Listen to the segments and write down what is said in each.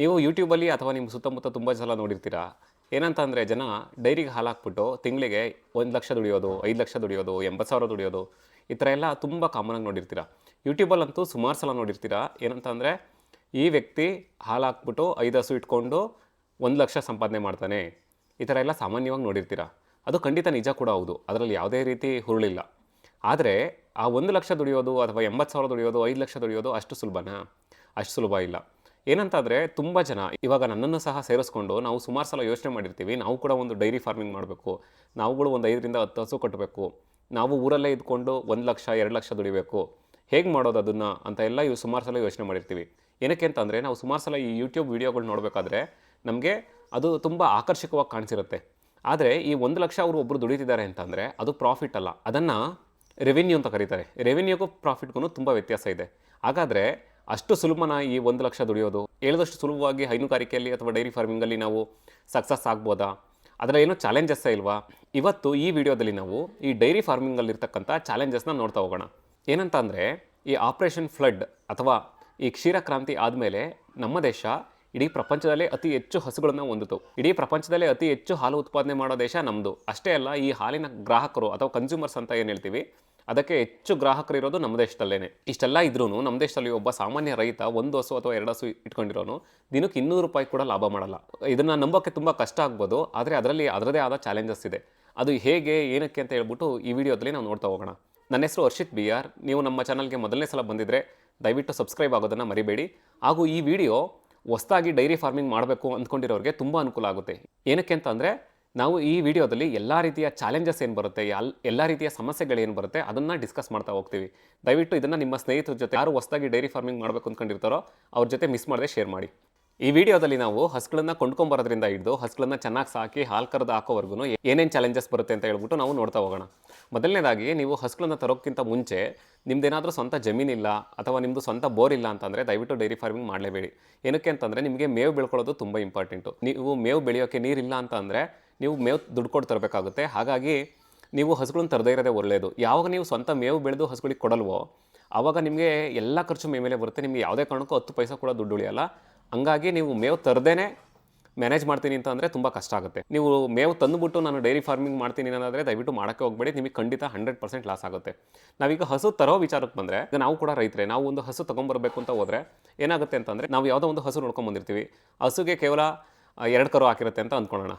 ನೀವು ಯೂಟ್ಯೂಬಲ್ಲಿ ಅಥವಾ ನಿಮ್ಮ ಸುತ್ತಮುತ್ತ ತುಂಬ ಸಲ ನೋಡಿರ್ತೀರಾ? ಏನಂತ ಅಂದರೆ ಜನ ಡೈರಿಗೆ ಹಾಲು ಹಾಕ್ಬಿಟ್ಟು ತಿಂಗಳಿಗೆ ಒಂದು ಲಕ್ಷ ದುಡಿಯೋದು, ಐದು ಲಕ್ಷ ದುಡಿಯೋದು, ಎಂಬತ್ತು ಸಾವಿರ ದುಡಿಯೋದು, ಈ ಥರ ಎಲ್ಲ ತುಂಬ ಕಾಮನಾಗಿ ನೋಡಿರ್ತೀರ? ಯೂಟ್ಯೂಬಲ್ಲಂತೂ ಸುಮಾರು ಸಲ ನೋಡಿರ್ತೀರಾ? ಏನಂತ ಅಂದರೆ ಈ ವ್ಯಕ್ತಿ ಹಾಲು ಹಾಕ್ಬಿಟ್ಟು ಐದು ಹಸು ಇಟ್ಕೊಂಡು ಒಂದು ಲಕ್ಷ ಸಂಪಾದನೆ ಮಾಡ್ತಾನೆ. ಈ ಥರ ಎಲ್ಲ ಸಾಮಾನ್ಯವಾಗಿ ನೋಡಿರ್ತೀರ? ಅದು ಖಂಡಿತ ನಿಜ ಕೂಡ ಹೌದು. ಅದರಲ್ಲಿ ಯಾವುದೇ ರೀತಿ ಹುರುಳಿಲ್ಲ. ಆದರೆ ಆ ಒಂದು ಲಕ್ಷ ದುಡಿಯೋದು ಅಥವಾ ಎಂಬತ್ತು ಸಾವಿರ ದುಡಿಯೋದು, ಐದು ಲಕ್ಷ ದುಡಿಯೋದು ಅಷ್ಟು ಸುಲಭನಾ? ಅಷ್ಟು ಸುಲಭ ಇಲ್ಲ. ಏನಂತಂದರೆ ತುಂಬ ಜನ ಇವಾಗ ನನ್ನನ್ನು ಸಹ ಸೇರಿಸ್ಕೊಂಡು ನಾವು ಸುಮಾರು ಸಲ ಯೋಚನೆ ಮಾಡಿರ್ತೀವಿ, ನಾವು ಕೂಡ ಒಂದು ಡೈರಿ ಫಾರ್ಮಿಂಗ್ ಮಾಡಬೇಕು ನಾವುಗಳು ಒಂದು ಐದರಿಂದ ಹತ್ತು ಹಸು ಕಟ್ಟಬೇಕು ನಾವು ಊರಲ್ಲೇ ಇದ್ಕೊಂಡು ಒಂದು ಲಕ್ಷ, ಎರಡು ಲಕ್ಷ ದುಡಿಬೇಕು, ಹೇಗೆ ಮಾಡೋದು ಅದನ್ನು ಅಂತ ಎಲ್ಲ ಇವು ಸುಮಾರು ಸಲ ಯೋಚನೆ ಮಾಡಿರ್ತೀವಿ. ಏನಕ್ಕೆ ಅಂತಂದರೆ ನಾವು ಸುಮಾರು ಸಲ ಈ ಯೂಟ್ಯೂಬ್ ವೀಡಿಯೋಗಳು ನೋಡಬೇಕಾದ್ರೆ ನಮಗೆ ಅದು ತುಂಬ ಆಕರ್ಷಕವಾಗಿ ಕಾಣಿಸಿರುತ್ತೆ. ಆದರೆ ಈ ಒಂದು ಲಕ್ಷ ಅವರು ಒಬ್ಬರು ದುಡಿತಿದ್ದಾರೆ ಅಂತಂದರೆ ಅದು ಪ್ರಾಫಿಟ್ ಅಲ್ಲ. ಅದನ್ನು ರೆವಿನ್ಯೂ ಅಂತ ಕರೀತಾರೆ. ರೆವಿನ್ಯೂಗೂ ಪ್ರಾಫಿಟ್ಗೂ ತುಂಬ ವ್ಯತ್ಯಾಸ ಇದೆ. ಹಾಗಾದರೆ ಅಷ್ಟು ಸುಲಭನ ಈ ಒಂದು ಲಕ್ಷ ದುಡಿಯೋದು ಹೇಳಿದಷ್ಟು ಸುಲಭವಾಗಿ ಹೈನುಗಾರಿಕೆಯಲ್ಲಿ ಅಥವಾ ಡೈರಿ ಫಾರ್ಮಿಂಗಲ್ಲಿ ನಾವು ಸಕ್ಸಸ್ ಆಗ್ಬೋದಾ? ಅದರ ಏನೋ ಚಾಲೆಂಜಸ್ಸೇ ಇಲ್ವಾ? ಇವತ್ತು ಈ ವಿಡಿಯೋದಲ್ಲಿ ನಾವು ಈ ಡೈರಿ ಫಾರ್ಮಿಂಗಲ್ಲಿರ್ತಕ್ಕಂಥ ಚಾಲೆಂಜಸ್ನ ನೋಡ್ತಾ ಹೋಗೋಣ. ಏನಂತ ಅಂದರೆ, ಈ ಆಪರೇಷನ್ ಫ್ಲಡ್ ಅಥವಾ ಈ ಕ್ಷೀರ ಕ್ರಾಂತಿ ಆದಮೇಲೆ ನಮ್ಮ ದೇಶ ಇಡೀ ಪ್ರಪಂಚದಲ್ಲೇ ಅತಿ ಹೆಚ್ಚು ಹಸುಗಳನ್ನು ಹೊಂದಿತು. ಇಡೀ ಪ್ರಪಂಚದಲ್ಲೇ ಅತಿ ಹೆಚ್ಚು ಹಾಲು ಉತ್ಪಾದನೆ ಮಾಡೋ ದೇಶ ನಮ್ಮದು ಅಷ್ಟೇ ಅಲ್ಲ, ಈ ಹಾಲಿನ ಗ್ರಾಹಕರು ಅಥವಾ ಕನ್ಸ್ಯೂಮರ್ಸ್ ಅಂತ ಏನು ಹೇಳ್ತೀವಿ? ಅದಕ್ಕೆ ಹೆಚ್ಚು ಗ್ರಾಹಕರು ಇರೋದು ನಮ್ಮ ದೇಶದಲ್ಲೇ ಇಷ್ಟೆಲ್ಲ ಇದ್ರೂ ನಮ್ಮ ದೇಶದಲ್ಲಿ ಒಬ್ಬ ಸಾಮಾನ್ಯ ರೈತ ಒಂದು ಹಸು ಅಥವಾ ಎರಡು ಹಸು ಇಟ್ಕೊಂಡಿರೋನು ದಿನಕ್ಕೆ ಇನ್ನೂರು ರೂಪಾಯಿ ಕೂಡ ಲಾಭ ಮಾಡಲ್ಲ. ಇದನ್ನು ನಂಬೋಕ್ಕೆ ತುಂಬ ಕಷ್ಟ ಆಗ್ಬೋದು, ಆದರೆ ಅದರಲ್ಲಿ ಅದರದೇ ಆದ ಚಾಲೆಂಜಸ್ ಇದೆ. ಅದು ಹೇಗೆ, ಏನಕ್ಕೆ ಅಂತ ಹೇಳ್ಬಿಟ್ಟು ಈ ವಿಡಿಯೋದಲ್ಲಿ ನಾವು ನೋಡ್ತಾ ಹೋಗೋಣ. ನನ್ನ ಹೆಸರು ಹರ್ಷಿತ್ ಬಿ ಆರ್ ನೀವು ನಮ್ಮ ಚಾನಲ್ಗೆ ಮೊದಲನೇ ಸಲ ಬಂದಿದ್ದರೆ ದಯವಿಟ್ಟು ಸಬ್ಸ್ಕ್ರೈಬ್ ಆಗೋದನ್ನು ಮರಿಬೇಡಿ. ಹಾಗೂ ಈ ವಿಡಿಯೋ ಹೊಸದಾಗಿ ಡೈರಿ ಫಾರ್ಮಿಂಗ್ ಮಾಡಬೇಕು ಅಂದ್ಕೊಂಡಿರೋರಿಗೆ ತುಂಬ ಅನುಕೂಲ ಆಗುತ್ತೆ. ಏನಕ್ಕೆ ಅಂತಂದರೆ ನಾವು ಈ ವಿಡಿಯೋದಲ್ಲಿ ಎಲ್ಲ ರೀತಿಯ ಚಾಲೆಂಜಸ್ ಏನು ಬರುತ್ತೆ, ಎಲ್, ಎಲ್ಲ ರೀತಿಯ ಸಮಸ್ಯೆಗಳೇನು ಬರುತ್ತೆ ಅದನ್ನು ಡಿಸ್ಕಸ್ ಮಾಡ್ತಾ ಹೋಗ್ತೀವಿ. ದಯವಿಟ್ಟು ಇದನ್ನು ನಿಮ್ಮ ಸ್ನೇಹಿತರ ಜೊತೆ ಯಾರು ಹೊಸದಾಗಿ ಡೈರಿ ಫಾರ್ಮಿಂಗ್ ಮಾಡಬೇಕು ಅಂದ್ಕೊಂಡಿರ್ತಾರೋ ಅವ್ರ ಜೊತೆ ಮಿಸ್ ಮಾಡದೆ ಶೇರ್ ಮಾಡಿ. ಈ ವಿಡಿಯೋದಲ್ಲಿ ನಾವು ಹಸುಗಳನ್ನು ಕೊಂಡ್ಕೊಂಬರೋದ್ರಿಂದ ಹಿಡಿದು ಹಸುಗಳನ್ನು ಚೆನ್ನಾಗಿ ಸಾಕಿ ಹಾಲು ಕರೆದು ಹಾಕೋವರೆಗೂ ಏನೇನು ಚಾಲೆಂಜಸ್ ಬರುತ್ತೆ ಅಂತ ಹೇಳ್ಬಿಟ್ಟು ನಾವು ನೋಡ್ತಾ ಹೋಗೋಣ. ಮೊದಲನೇದಾಗಿ ನೀವು ಹಸುಗಳನ್ನು ತರೋಕ್ಕಿಂತ ಮುಂಚೆ ನಿಮ್ದೇನಾದರೂ ಸ್ವಂತ ಜಮೀನಿಲ್ಲ ಅಥವಾ ನಿಮ್ಮದು ಸ್ವಂತ ಬೋರ್ ಇಲ್ಲ ಅಂತಂದರೆ ದಯವಿಟ್ಟು ಡೈರಿ ಫಾರ್ಮಿಂಗ್ ಮಾಡಲೇಬೇಡಿ. ಏನಕ್ಕೆ ಅಂತಂದರೆ ನಿಮಗೆ ಮೇವು ಬೆಳ್ಕೊಳ್ಳೋದು ತುಂಬ ಇಂಪಾರ್ಟೆಂಟು ನೀವು ಮೇವು ಬೆಳೆಯೋಕ್ಕೆ ನೀರಿಲ್ಲ ಅಂತ ಅಂದರೆ ನೀವು ಮೇವು ದುಡ್ಡು ಕೊಟ್ಟು ತರಬೇಕಾಗುತ್ತೆ. ಹಾಗಾಗಿ ನೀವು ಹಸುಗಳನ್ನ ತರದೇ ಇರೋದೇ ಒಳ್ಳೆಯದು ಯಾವಾಗ ನೀವು ಸ್ವಂತ ಮೇವು ಬೆಳೆದು ಹಸುಗಳಿಗೆ ಕೊಡಲ್ವೋ ಆವಾಗ ನಿಮಗೆ ಎಲ್ಲ ಖರ್ಚು ಮೇ ಮೇಲೆ ಬರುತ್ತೆ. ನಿಮಗೆ ಯಾವುದೇ ಕಾರಣಕ್ಕೂ ಹತ್ತು ಪೈಸೆ ಕೂಡ ದುಡ್ಡು ಉಳಿಯಲ್ಲ. ಹಂಗಾಗಿ ನೀವು ಮೇವು ತರದೇನೆ ಮ್ಯಾನೇಜ್ ಮಾಡ್ತೀನಿ ಅಂತ ಅಂದರೆ ತುಂಬ ಕಷ್ಟ ಆಗುತ್ತೆ. ನೀವು ಮೇವು ತಂದುಬಿಟ್ಟು ನಾನು ಡೈರಿ ಫಾರ್ಮಿಂಗ್ ಮಾಡ್ತೀನಿ ಅನ್ನೋದಾದರೆ ದಯವಿಟ್ಟು ಮಾಡೋಕ್ಕೆ ಹೋಗಬೇಡಿ. ನಿಮಗೆ ಖಂಡಿತ ಹಂಡ್ರೆಡ್ ಪರ್ಸೆಂಟ್ ಲಾಸ್ ಆಗುತ್ತೆ. ನಾವೀಗ ಹಸು ತರೋ ವಿಚಾರಕ್ಕೆ ಬಂದರೆ ನಾವು ಕೂಡ ರೈತರೇ, ನಾವು ಒಂದು ಹಸು ತೊಗೊಂಬರ್ಬೇಕು ಅಂತ ಹೋದರೆ ಏನಾಗುತ್ತೆ ಅಂತಂದರೆ, ನಾವು ಯಾವುದೋ ಒಂದು ಹಸು ನೋಡ್ಕೊಂಬಂದಿರ್ತೀವಿ ಹಸುಗೆ ಕೇವಲ ಎರಡು ಕರು ಹಾಕಿರುತ್ತೆ ಅಂತ ಅಂದ್ಕೊಳ್ಳೋಣ.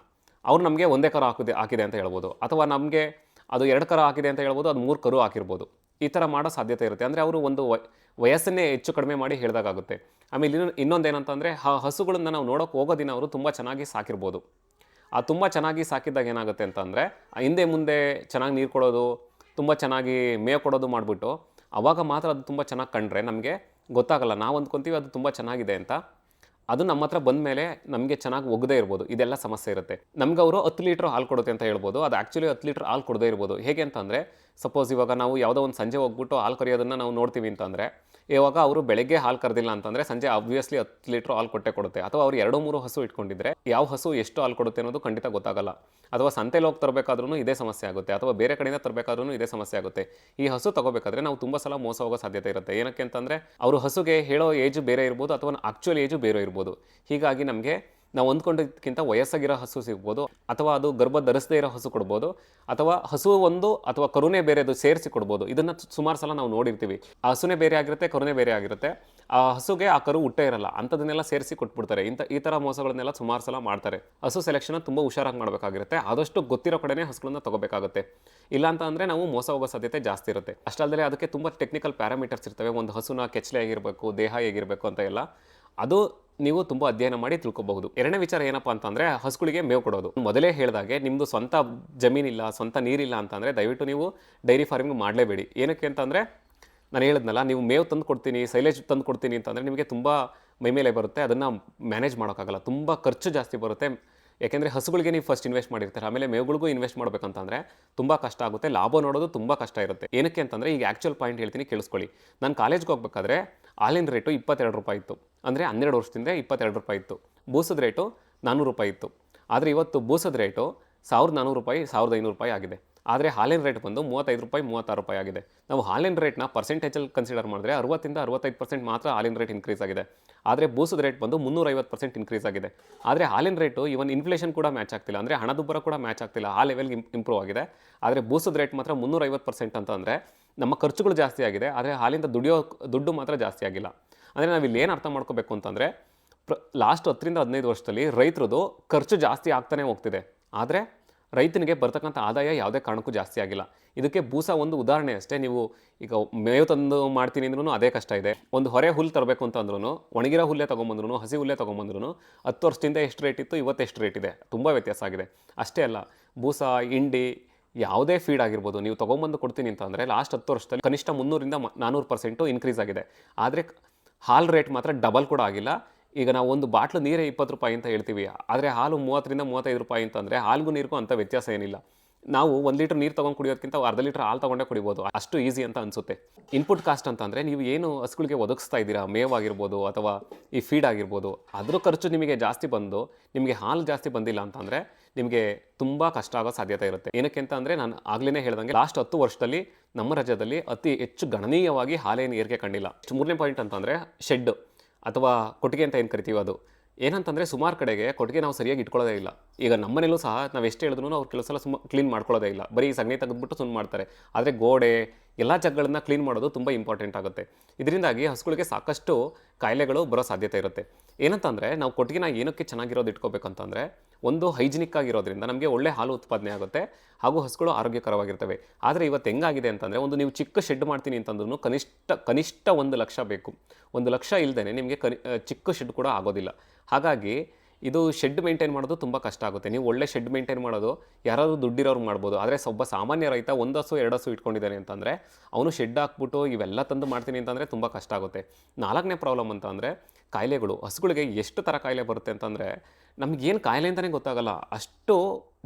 ಅವ್ರು ನಮಗೆ ಒಂದೇ ಕರು ಹಾಕಿದೆ ಹಾಕಿದೆ ಅಂತ ಹೇಳ್ಬೋದು. ಅಥವಾ ನಮಗೆ ಅದು ಎರಡು ಕರು ಹಾಕಿದೆ ಅಂತ ಹೇಳ್ಬೋದು, ಅದು ಮೂರು ಕರು ಹಾಕಿರ್ಬೋದು. ಈ ಥರ ಮಾಡೋ ಸಾಧ್ಯತೆ ಇರುತ್ತೆ. ಅಂದರೆ ಅವರು ಒಂದು ವಯ- ವಯಸ್ಸನ್ನೇ ಹೆಚ್ಚು ಕಡಿಮೆ ಮಾಡಿ ಹೇಳಿದಾಗುತ್ತೆ ಆಮೇಲೆ ಇನ್ನೊಂದು ಇನ್ನೊಂದು ಏನಂತಂದರೆ ಆ ಹಸುಗಳನ್ನ ನಾವು ನೋಡೋಕೆ ಹೋಗೋ ದಿನ ಅವರು ತುಂಬ ಚೆನ್ನಾಗಿ ಸಾಕಿರ್ಬೋದು. ಆ ತುಂಬ ಚೆನ್ನಾಗಿ ಸಾಕಿದಾಗ ಏನಾಗುತ್ತೆ ಅಂತಂದರೆ ಹಿಂದೆ ಮುಂದೆ ಚೆನ್ನಾಗಿ ನೀರು ಕೊಡೋದು, ತುಂಬ ಚೆನ್ನಾಗಿ ಮೇವು ಕೊಡೋದು ಮಾಡಿಬಿಟ್ಟು, ಅವಾಗ ಮಾತ್ರ ಅದು ತುಂಬ ಚೆನ್ನಾಗಿ ಕಂಡ್ರೆ ನಮಗೆ ಗೊತ್ತಾಗಲ್ಲ. ನಾವು ಅಂದ್ಕೊತೀವಿ ಅದು ತುಂಬ ಚೆನ್ನಾಗಿದೆ ಅಂತ. ಅದು ನಮ್ಮ ಹತ್ರ ಬಂದ ಮೇಲೆ ನಮಗೆ ಚೆನ್ನಾಗಿ ಒಗದೇ ಇರ್ಬೋದು. ಇದೆಲ್ಲ ಸಮಸ್ಯೆ ಇರುತ್ತೆ. ನಮ್ಗೆ ಅವರು ಹತ್ತು ಲೀಟ್ರ್ ಹಾಲು ಕೊಡುತ್ತೆ ಅಂತ ಹೇಳ್ಬೋದು. ಅದು ಆ್ಯಕ್ಚುಲಿ ಹತ್ತು ಲೀಟ್ರ್ ಹಾಲು ಕೊಡದೇ ಇರ್ಬೋದು. ಹೇಗೆ ಅಂತಂದರೆ ಸಪೋಸ್ ಇವಾಗ ನಾವು ಯಾವುದೋ ಒಂದು ಸಂಜೆ ಹೋಗ್ಬಿಟ್ಟು ಹಾಲು ಕರೆಯೋದನ್ನು ನಾವು ನೋಡ್ತೀವಿ ಅಂತಂದರೆ ಇವಾಗ ಅವರು ಬೆಳಗ್ಗೆ ಹಾಲು ಕರೆದಿಲ್ಲ ಅಂತಂದರೆ ಸಂಜೆ ಆಬ್ವಿಯಸ್ಲಿ ಹತ್ತು ಲೀಟ್ರ್ ಹಾಲು ಕೊಟ್ಟೆ ಕೊಡುತ್ತೆ. ಅಥವಾ ಅವ್ರು ಎರಡು ಮೂರು ಹಸು ಇಟ್ಕೊಂಡಿದ್ರೆ ಯಾವ ಹಸು ಎಷ್ಟು ಹಾಲು ಕೊಡುತ್ತೆ ಅನ್ನೋದು ಖಂಡಿತ ಗೊತ್ತಾಗಲ್ಲ. ಅಥವಾ ಸಂತೆಲಿ ಹೋಗಿ ತರಬೇಕಾದ್ರೂ ಇದೇ ಸಮಸ್ಯೆ ಆಗುತ್ತೆ. ಅಥವಾ ಬೇರೆ ಕಡೆಯಿಂದ ತರಬೇಕಾದ್ರೂ ಇದೇ ಸಮಸ್ಯೆ ಆಗುತ್ತೆ. ಈ ಹಸು ತಗೋಬೇಕಾದ್ರೆ ನಾವು ತುಂಬ ಸಲ ಮೋಸ ಹೋಗೋ ಸಾಧ್ಯತೆ ಇರುತ್ತೆ. ಏನಕ್ಕೆ ಅಂತಂದರೆ ಅವರು ಹಸುಗೆ ಹೇಳೋ ಏಜು ಬೇರೆ ಇರ್ಬೋದು ಅಥವಾ ಆಕ್ಚುಲ್ ಏಜು ಬೇರೆ ಇರ್ಬೋದು. ಹೀಗಾಗಿ ನಮಗೆ ನಾವು ಅಂದ್ಕೊಂಡಿದ್ದಕ್ಕಿಂತ ವಯಸ್ಸಾಗಿರೋ ಹಸು ಸಿಗ್ಬೋದು, ಅಥವಾ ಅದು ಗರ್ಭ ಧರಿಸದೇ ಇರೋ ಹಸು ಕೊಡ್ಬೋದು, ಅಥವಾ ಹಸು ಒಂದು ಅಥವಾ ಕರುಣೆ ಬೇರೆದು ಸೇರಿಸಿ ಕೊಡ್ಬೋದು. ಇದನ್ನು ಸುಮಾರು ಸಲ ನಾವು ನೋಡಿರ್ತೀವಿ. ಆ ಹಸುನೇ ಬೇರೆ ಆಗಿರುತ್ತೆ, ಕರುಣೆ ಬೇರೆ ಆಗಿರುತ್ತೆ. ಆ ಹಸುಗೆ ಆ ಕರು ಹುಟ್ಟೇ ಇರಲ್ಲ. ಅಂಥದನ್ನೆಲ್ಲ ಸೇರಿಸಿ ಕೊಟ್ಬಿಡ್ತಾರೆ. ಇಂಥ, ಈ ಥರ ಮೋಸಗಳನ್ನೆಲ್ಲ ಸುಮಾರು ಸಲ ಮಾಡ್ತಾರೆ. ಹಸು ಸೆಲೆಕ್ಷನ್ ತುಂಬ ಹುಷಾರಾಗಿ ಮಾಡಬೇಕಾಗಿರುತ್ತೆ. ಆದಷ್ಟು ಗೊತ್ತಿರೋ ಕಡೆನೇ ಹಸುಗಳನ್ನ ತಗೋಬೇಕಾಗುತ್ತೆ. ಇಲ್ಲ ಅಂತ ಅಂದರೆ ನಾವು ಮೋಸ ಹೋಗೋ ಸಾಧ್ಯತೆ ಜಾಸ್ತಿ ಇರುತ್ತೆ. ಅಷ್ಟಲ್ಲದೆ ಅದಕ್ಕೆ ತುಂಬ ಟೆಕ್ನಿಕಲ್ ಪ್ಯಾರಾಮೀಟರ್ಸ್ ಇರ್ತವೆ. ಒಂದು ಹಸುನ ಕೆಚ್ಚಲೆ ಆಗಿರಬೇಕು ದೇಹ ಹೇಗಿರಬೇಕು ಅಂತ ಎಲ್ಲ. ಅದು ನೀವು ತುಂಬ ಅಧ್ಯಯನ ಮಾಡಿ ತಿಳ್ಕೊಬಹುದು. ಎರಡನೇ ವಿಚಾರ ಏನಪ್ಪ ಅಂತಂದರೆ, ಹಸುಗಳಿಗೆ ಮೇವು ಕೊಡೋದು. ಮೊದಲೇ ಹೇಳಿದಾಗೆ ನಿಮ್ಮದು ಸ್ವಂತ ಜಮೀನಿಲ್ಲ, ಸ್ವಂತ ನೀರಿಲ್ಲ ಅಂತಂದರೆ, ದಯವಿಟ್ಟು ನೀವು ಡೈರಿ ಫಾರ್ಮಿಂಗ್ ಮಾಡಲೇಬೇಡಿ. ಏನಕ್ಕೆ ಅಂತಂದರೆ, ನಾನು ಹೇಳಿದ್ನಲ್ಲ, ನೀವು ಮೇವು ತಂದು ಕೊಡ್ತೀನಿ, ಸೈಲೇಜ್ ತಂದು ಕೊಡ್ತೀನಿ ಅಂತಂದರೆ ನಿಮಗೆ ತುಂಬ ಮೈಮೇಲೆ ಬರುತ್ತೆ, ಅದನ್ನು ಮ್ಯಾನೇಜ್ ಮಾಡೋಕ್ಕಾಗಲ್ಲ. ತುಂಬ ಖರ್ಚು ಜಾಸ್ತಿ ಬರುತ್ತೆ. ಯಾಕೆಂದರೆ ಹಸುಗಳಿಗೆ ನೀವು ಫಸ್ಟ್ ಇನ್ವೆಸ್ಟ್ ಮಾಡಿರ್ತಾರೆ, ಆಮೇಲೆ ಮೇವುಗಳಿಗೂ ಇನ್ವೆಸ್ಟ್ ಮಾಡಬೇಕಂತಂದರೆ ತುಂಬ ಕಷ್ಟ ಆಗುತ್ತೆ, ಲಾಭ ನೋಡೋದು ತುಂಬ ಕಷ್ಟ ಇರುತ್ತೆ. ಏನಕ್ಕೆ ಅಂತಂದರೆ, ಈಗ ಆ್ಯಕ್ಚುಲ್ ಪಾಯಿಂಟ್ ಹೇಳ್ತೀನಿ, ಕೇಳಿಸ್ಕೊಳ್ಳಿ. ನಾನು ಕಾಲೇಜ್ಗೆ ಹೋಗ್ಬೇಕಾದ್ರೆ ಹಾಲಿನ ರೇಟು ಇಪ್ಪತ್ತೆರಡು ರೂಪಾಯಿ ಇತ್ತು. ಅಂದರೆ ಹನ್ನೆರಡು ವರ್ಷದಿಂದ ಇಪ್ಪತ್ತೆರಡು ರೂಪಾಯಿ ಇತ್ತು. ಬೂಸದ ರೇಟು ನಾನ್ನೂರು ರೂಪಾಯಿ ಇತ್ತು. ಆದರೆ ಇವತ್ತು ಬೂಸದ ರೇಟು ಸಾವಿರದ ನಾನ್ನೂರು ರೂಪಾಯಿ, ಸಾವಿರದ ಐನೂರು ರೂಪಾಯಿ ಆಗಿದೆ. ಆದರೆ ಹಾಲಿನ ರೇಟ್ ಬಂದು ಮೂವತ್ತೈದು ರೂಪಾಯಿ, ಮೂವತ್ತಾರು ರೂಪಾಯಿ ಆಗಿದೆ. ನಾವು ಹಾಲಿನ ರೇಟ್ನ ಪರ್ಸೆಂಟೇಜಲ್ಲಿ ಕನ್ಸಿಡರ್ ಮಾಡಿದ್ರೆ ಅರವತ್ತಿಂದ ಅರವತ್ತೈದು ಪರ್ಸೆಂಟ್ ಮಾತ್ರ ಹಾಲಿನ ರೇಟ್ ಇನ್ಕ್ರೀಸ್ ಆಗಿದೆ. ಆದರೆ ಬೂಸದ ರೇಟ್ ಬಂದು ಮುನ್ನೂರೈವತ್ತು ಪರ್ಸೆಂಟ್ ಇನ್ಕ್ರೀಸ್ ಆಗಿದೆ. ಆದರೆ ಹಾಲಿನ ರೇಟು ಇವನ್ ಇನ್ಫ್ಲೇಷನ್ ಕೂಡ ಮ್ಯಾಚ್ ಆಗ್ತಿಲ್ಲ. ಅಂದರೆ ಹಣದುಬ್ಬರ ಕೂಡ ಮ್ಯಾಚ್ ಆಗ್ತಿಲ್ಲ. ಆ ಲೆವೆಲ್ಗೆ ಇಂಪ್ರೂವ್ ಆಗಿದೆ. ಆದರೆ ಬೂಸದ ರೇಟ್ ಮಾತ್ರ ಮುನ್ನೂರೈವತ್ತು ಪರ್ಸೆಂಟ್ ಅಂತ ಅಂದರೆ ನಮ್ಮ ಖರ್ಚುಗಳು ಜಾಸ್ತಿ ಆಗಿದೆ, ಆದರೆ ಹಾಲಿಂದ ದುಡಿಯೋ ದುಡ್ಡು ಮಾತ್ರ ಜಾಸ್ತಿ ಆಗಿಲ್ಲ. ಅಂದರೆ ನಾವು ಇಲ್ಲಿ ಏನು ಅರ್ಥ ಮಾಡ್ಕೋಬೇಕು ಅಂತಂದರೆ, ಪ್ರ ಲಾಸ್ಟ್ ಹತ್ತರಿಂದ ಹದಿನೈದು ವರ್ಷದಲ್ಲಿ ರೈತರದು ಖರ್ಚು ಜಾಸ್ತಿ ಆಗ್ತಾನೆ ಹೋಗ್ತಿದೆ. ಆದರೆ ರೈತನಿಗೆ ಬರ್ತಕ್ಕಂಥ ಆದಾಯ ಯಾವುದೇ ಕಾರಣಕ್ಕೂ ಜಾಸ್ತಿ ಆಗಿಲ್ಲ. ಇದಕ್ಕೆ ಬೂಸ ಒಂದು ಉದಾಹರಣೆ ಅಷ್ಟೇ. ನೀವು ಈಗ ಮೇವು ತಂದು ಮಾಡ್ತೀನಿ ಅಂದ್ರೂ ಅದೇ ಕಷ್ಟ ಇದೆ. ಒಂದು ಹೊರೆ ಹುಲ್ಲು ತರಬೇಕು ಅಂತಂದ್ರೂ ಒಣಗಿರೋ ಹುಲ್ಲೇ ತೊಗೊಂಬಂದ್ರು ಹಸಿ ಹುಲ್ಲೇ ತೊಗೊಂಬಂದ್ರು ಹತ್ತು ವರ್ಷದಿಂದ ಎಷ್ಟು ರೇಟ್ ಇತ್ತು, ಇವತ್ತು ಎಷ್ಟು ರೇಟ್ ಇದೆ. ತುಂಬ ವ್ಯತ್ಯಾಸ ಆಗಿದೆ. ಅಷ್ಟೇ ಅಲ್ಲ, ಬೂಸ ಇಂಡಿ ಯಾವುದೇ ಫೀಡ್ ಆಗಿರ್ಬೋದು, ನೀವು ತೊಗೊಂಬಂದು ಕೊಡ್ತೀನಿ ಅಂತಂದರೆ ಲಾಸ್ಟ್ ಹತ್ತು ವರ್ಷದಲ್ಲಿ ಕನಿಷ್ಠ ಮುನ್ನೂರಿಂದ ನಾನ್ನೂರು ಪರ್ಸೆಂಟು ಇನ್ಕ್ರೀಸ್ ಆಗಿದೆ. ಆದರೆ ಹಾಲು ರೇಟ್ ಮಾತ್ರ ಡಬಲ್ ಕೂಡ ಆಗಿಲ್ಲ. ಈಗ ನಾವು ಒಂದು ಬಾಟ್ಲು ನೀರೇ ಇಪ್ಪತ್ತು ರೂಪಾಯಿ ಅಂತ ಹೇಳ್ತೀವಿ. ಆದರೆ ಹಾಲು ಮೂವತ್ತರಿಂದ ಮೂವತ್ತೈದು ರೂಪಾಯಿ ಅಂತಂದರೆ ಹಾಲಿಗೂ ನೀರಿಗೂ ಅಂಥ ವ್ಯತ್ಯಾಸ ಏನಿಲ್ಲ. ನಾವು ಒಂದು ಲೀಟ್ರ್ ನೀರು ತೊಗೊಂಡು ಕುಡಿಯೋದಕ್ಕಿಂತ ಅರ್ಧ ಲೀಟ್ರ್ ಹಾಲು ತೊಗೊಂಡೇ ಕುಡಿಬೋದು. ಅಷ್ಟು ಈಸಿ ಅಂತ ಅನಿಸುತ್ತೆ. ಇನ್ಪುಟ್ ಕಾಸ್ಟ್ ಅಂತಂದರೆ ನೀವು ಏನು ಹಸುಗಳಿಗೆ ಒದಗಿಸ್ತಾ ಇದ್ದೀರಾ? ಮೇವಾಗಿರ್ಬೋದು ಅಥವಾ ಈ ಫೀಡ್ ಆಗಿರ್ಬೋದು. ಅದ್ರ ಖರ್ಚು ನಿಮಗೆ ಜಾಸ್ತಿ ಬಂದು ನಿಮಗೆ ಹಾಲು ಜಾಸ್ತಿ ಬಂದಿಲ್ಲ ಅಂತಂದರೆ ನಿಮಗೆ ತುಂಬ ಕಷ್ಟ ಆಗೋ ಸಾಧ್ಯತೆ ಇರುತ್ತೆ. ಏನಕ್ಕೆ ಅಂತ ಅಂದರೆ ನಾನು ಆಗ್ಲೇ ಹೇಳ್ದಂಗೆ ಲಾಸ್ಟ್ ಹತ್ತು ವರ್ಷದಲ್ಲಿ ನಮ್ಮ ರಾಜ್ಯದಲ್ಲಿ ಅತಿ ಹೆಚ್ಚು ಗಣನೀಯವಾಗಿ ಹಾಲೇನು ಏರಿಕೆ ಕಂಡಿಲ್ಲ. ಮೂರನೇ ಪಾಯಿಂಟ್ ಅಂತಂದರೆ ಶೆಡ್ ಅಥವಾ ಕೊಟ್ಟಿಗೆ ಅಂತ ಏನು ಕರಿತೀವಿ ಅದು? ಏನಂತಂದರೆ ಸುಮಾರು ಕಡೆಗೆ ಕೊಟ್ಟಿಗೆ ನಾವು ಸರಿಯಾಗಿ ಇಟ್ಕೊಳ್ಳೋದೇ ಇಲ್ಲ. ಈಗ ನಮ್ಮನೇಲೂ ಸಹ ನಾವು ಎಷ್ಟು ಹೇಳಿದ್ರು ಅವ್ರು ಕೆಲವು ಸಲ ಸುಮ್ಮ ಕ್ಲೀನ್ ಮಾಡ್ಕೊಳ್ಳೋದೇ ಇಲ್ಲ. ಬರೀ ಸಗಣಿ ತೆಗೆದ್ಬಿಟ್ಟು ಸುಮ್ಮನೆ ಮಾಡ್ತಾರೆ. ಆದರೆ ಗೋಡೆ, ಎಲ್ಲ ಜಾಗಗಳನ್ನ ಕ್ಲೀನ್ ಮಾಡೋದು ತುಂಬ ಇಂಪಾರ್ಟೆಂಟ್ ಆಗುತ್ತೆ. ಇದರಿಂದಾಗಿ ಹಸುಗಳಿಗೆ ಸಾಕಷ್ಟು ಕಾಯಿಲೆಗಳು ಬರೋ ಸಾಧ್ಯತೆ ಇರುತ್ತೆ. ಏನಂತಂದರೆ ನಾವು ಕೊಟ್ಟಿಗೆನ ಏನಕ್ಕೆ ಚೆನ್ನಾಗಿರೋದು ಇಟ್ಕೋಬೇಕಂತಂದರೆ ಒಂದು ಹೈಜಿನಿಕ್ ಆಗಿರೋದ್ರಿಂದ ನಮಗೆ ಒಳ್ಳೆ ಹಾಲು ಉತ್ಪಾದನೆ ಆಗುತ್ತೆ ಹಾಗೂ ಹಸುಗಳು ಆರೋಗ್ಯಕರವಾಗಿರ್ತವೆ. ಆದರೆ ಇವತ್ತು ಹೆಂಗಾಗಿದೆ ಅಂತಂದರೆ ಒಂದು ನೀವು ಚಿಕ್ಕ ಶೆಡ್ ಮಾಡ್ತೀನಿ ಅಂತಂದ್ರೂ ಕನಿಷ್ಠ ಕನಿಷ್ಠ ಒಂದು ಲಕ್ಷ ಬೇಕು. ಒಂದು ಲಕ್ಷ ಇಲ್ಲದೇ ನಿಮಗೆ ಕನಿ ಚಿಕ್ಕ ಶೆಡ್ ಕೂಡ ಆಗೋದಿಲ್ಲ. ಹಾಗಾಗಿ ಇದು ಶೆಡ್ ಮೇಂಟೈನ್ ಮಾಡೋದು ತುಂಬ ಕಷ್ಟ ಆಗುತ್ತೆ. ನೀವು ಒಳ್ಳೆ ಶೆಡ್ ಮೇಂಟೈನ್ ಮಾಡೋದು, ಯಾರಾದರೂ ದುಡ್ಡಿರೋರು ಮಾಡ್ಬೋದು. ಆದರೆ ಒಬ್ಬ ಸಾಮಾನ್ಯ ರೈತ ಒಂದು ಹಸು, ಎರಡು ಹಸು ಇಟ್ಕೊಂಡಿದ್ದಾನೆ ಅಂತಂದರೆ, ಅವನು ಶೆಡ್ ಹಾಕ್ಬಿಟ್ಟು ಇವೆಲ್ಲ ತಂದು ಮಾಡ್ತೀನಿ ಅಂತಂದರೆ ತುಂಬ ಕಷ್ಟ ಆಗುತ್ತೆ. ನಾಲ್ಕನೇ ಪ್ರಾಬ್ಲಮ್ ಅಂತ ಅಂದರೆ, ಕಾಯಿಲೆಗಳು. ಹಸುಗಳಿಗೆ ಎಷ್ಟು ಥರ ಕಾಯಿಲೆ ಬರುತ್ತೆ ಅಂತಂದರೆ ನಮಗೇನು ಕಾಯಿಲೆ ಅಂತಲೇ ಗೊತ್ತಾಗಲ್ಲ. ಅಷ್ಟು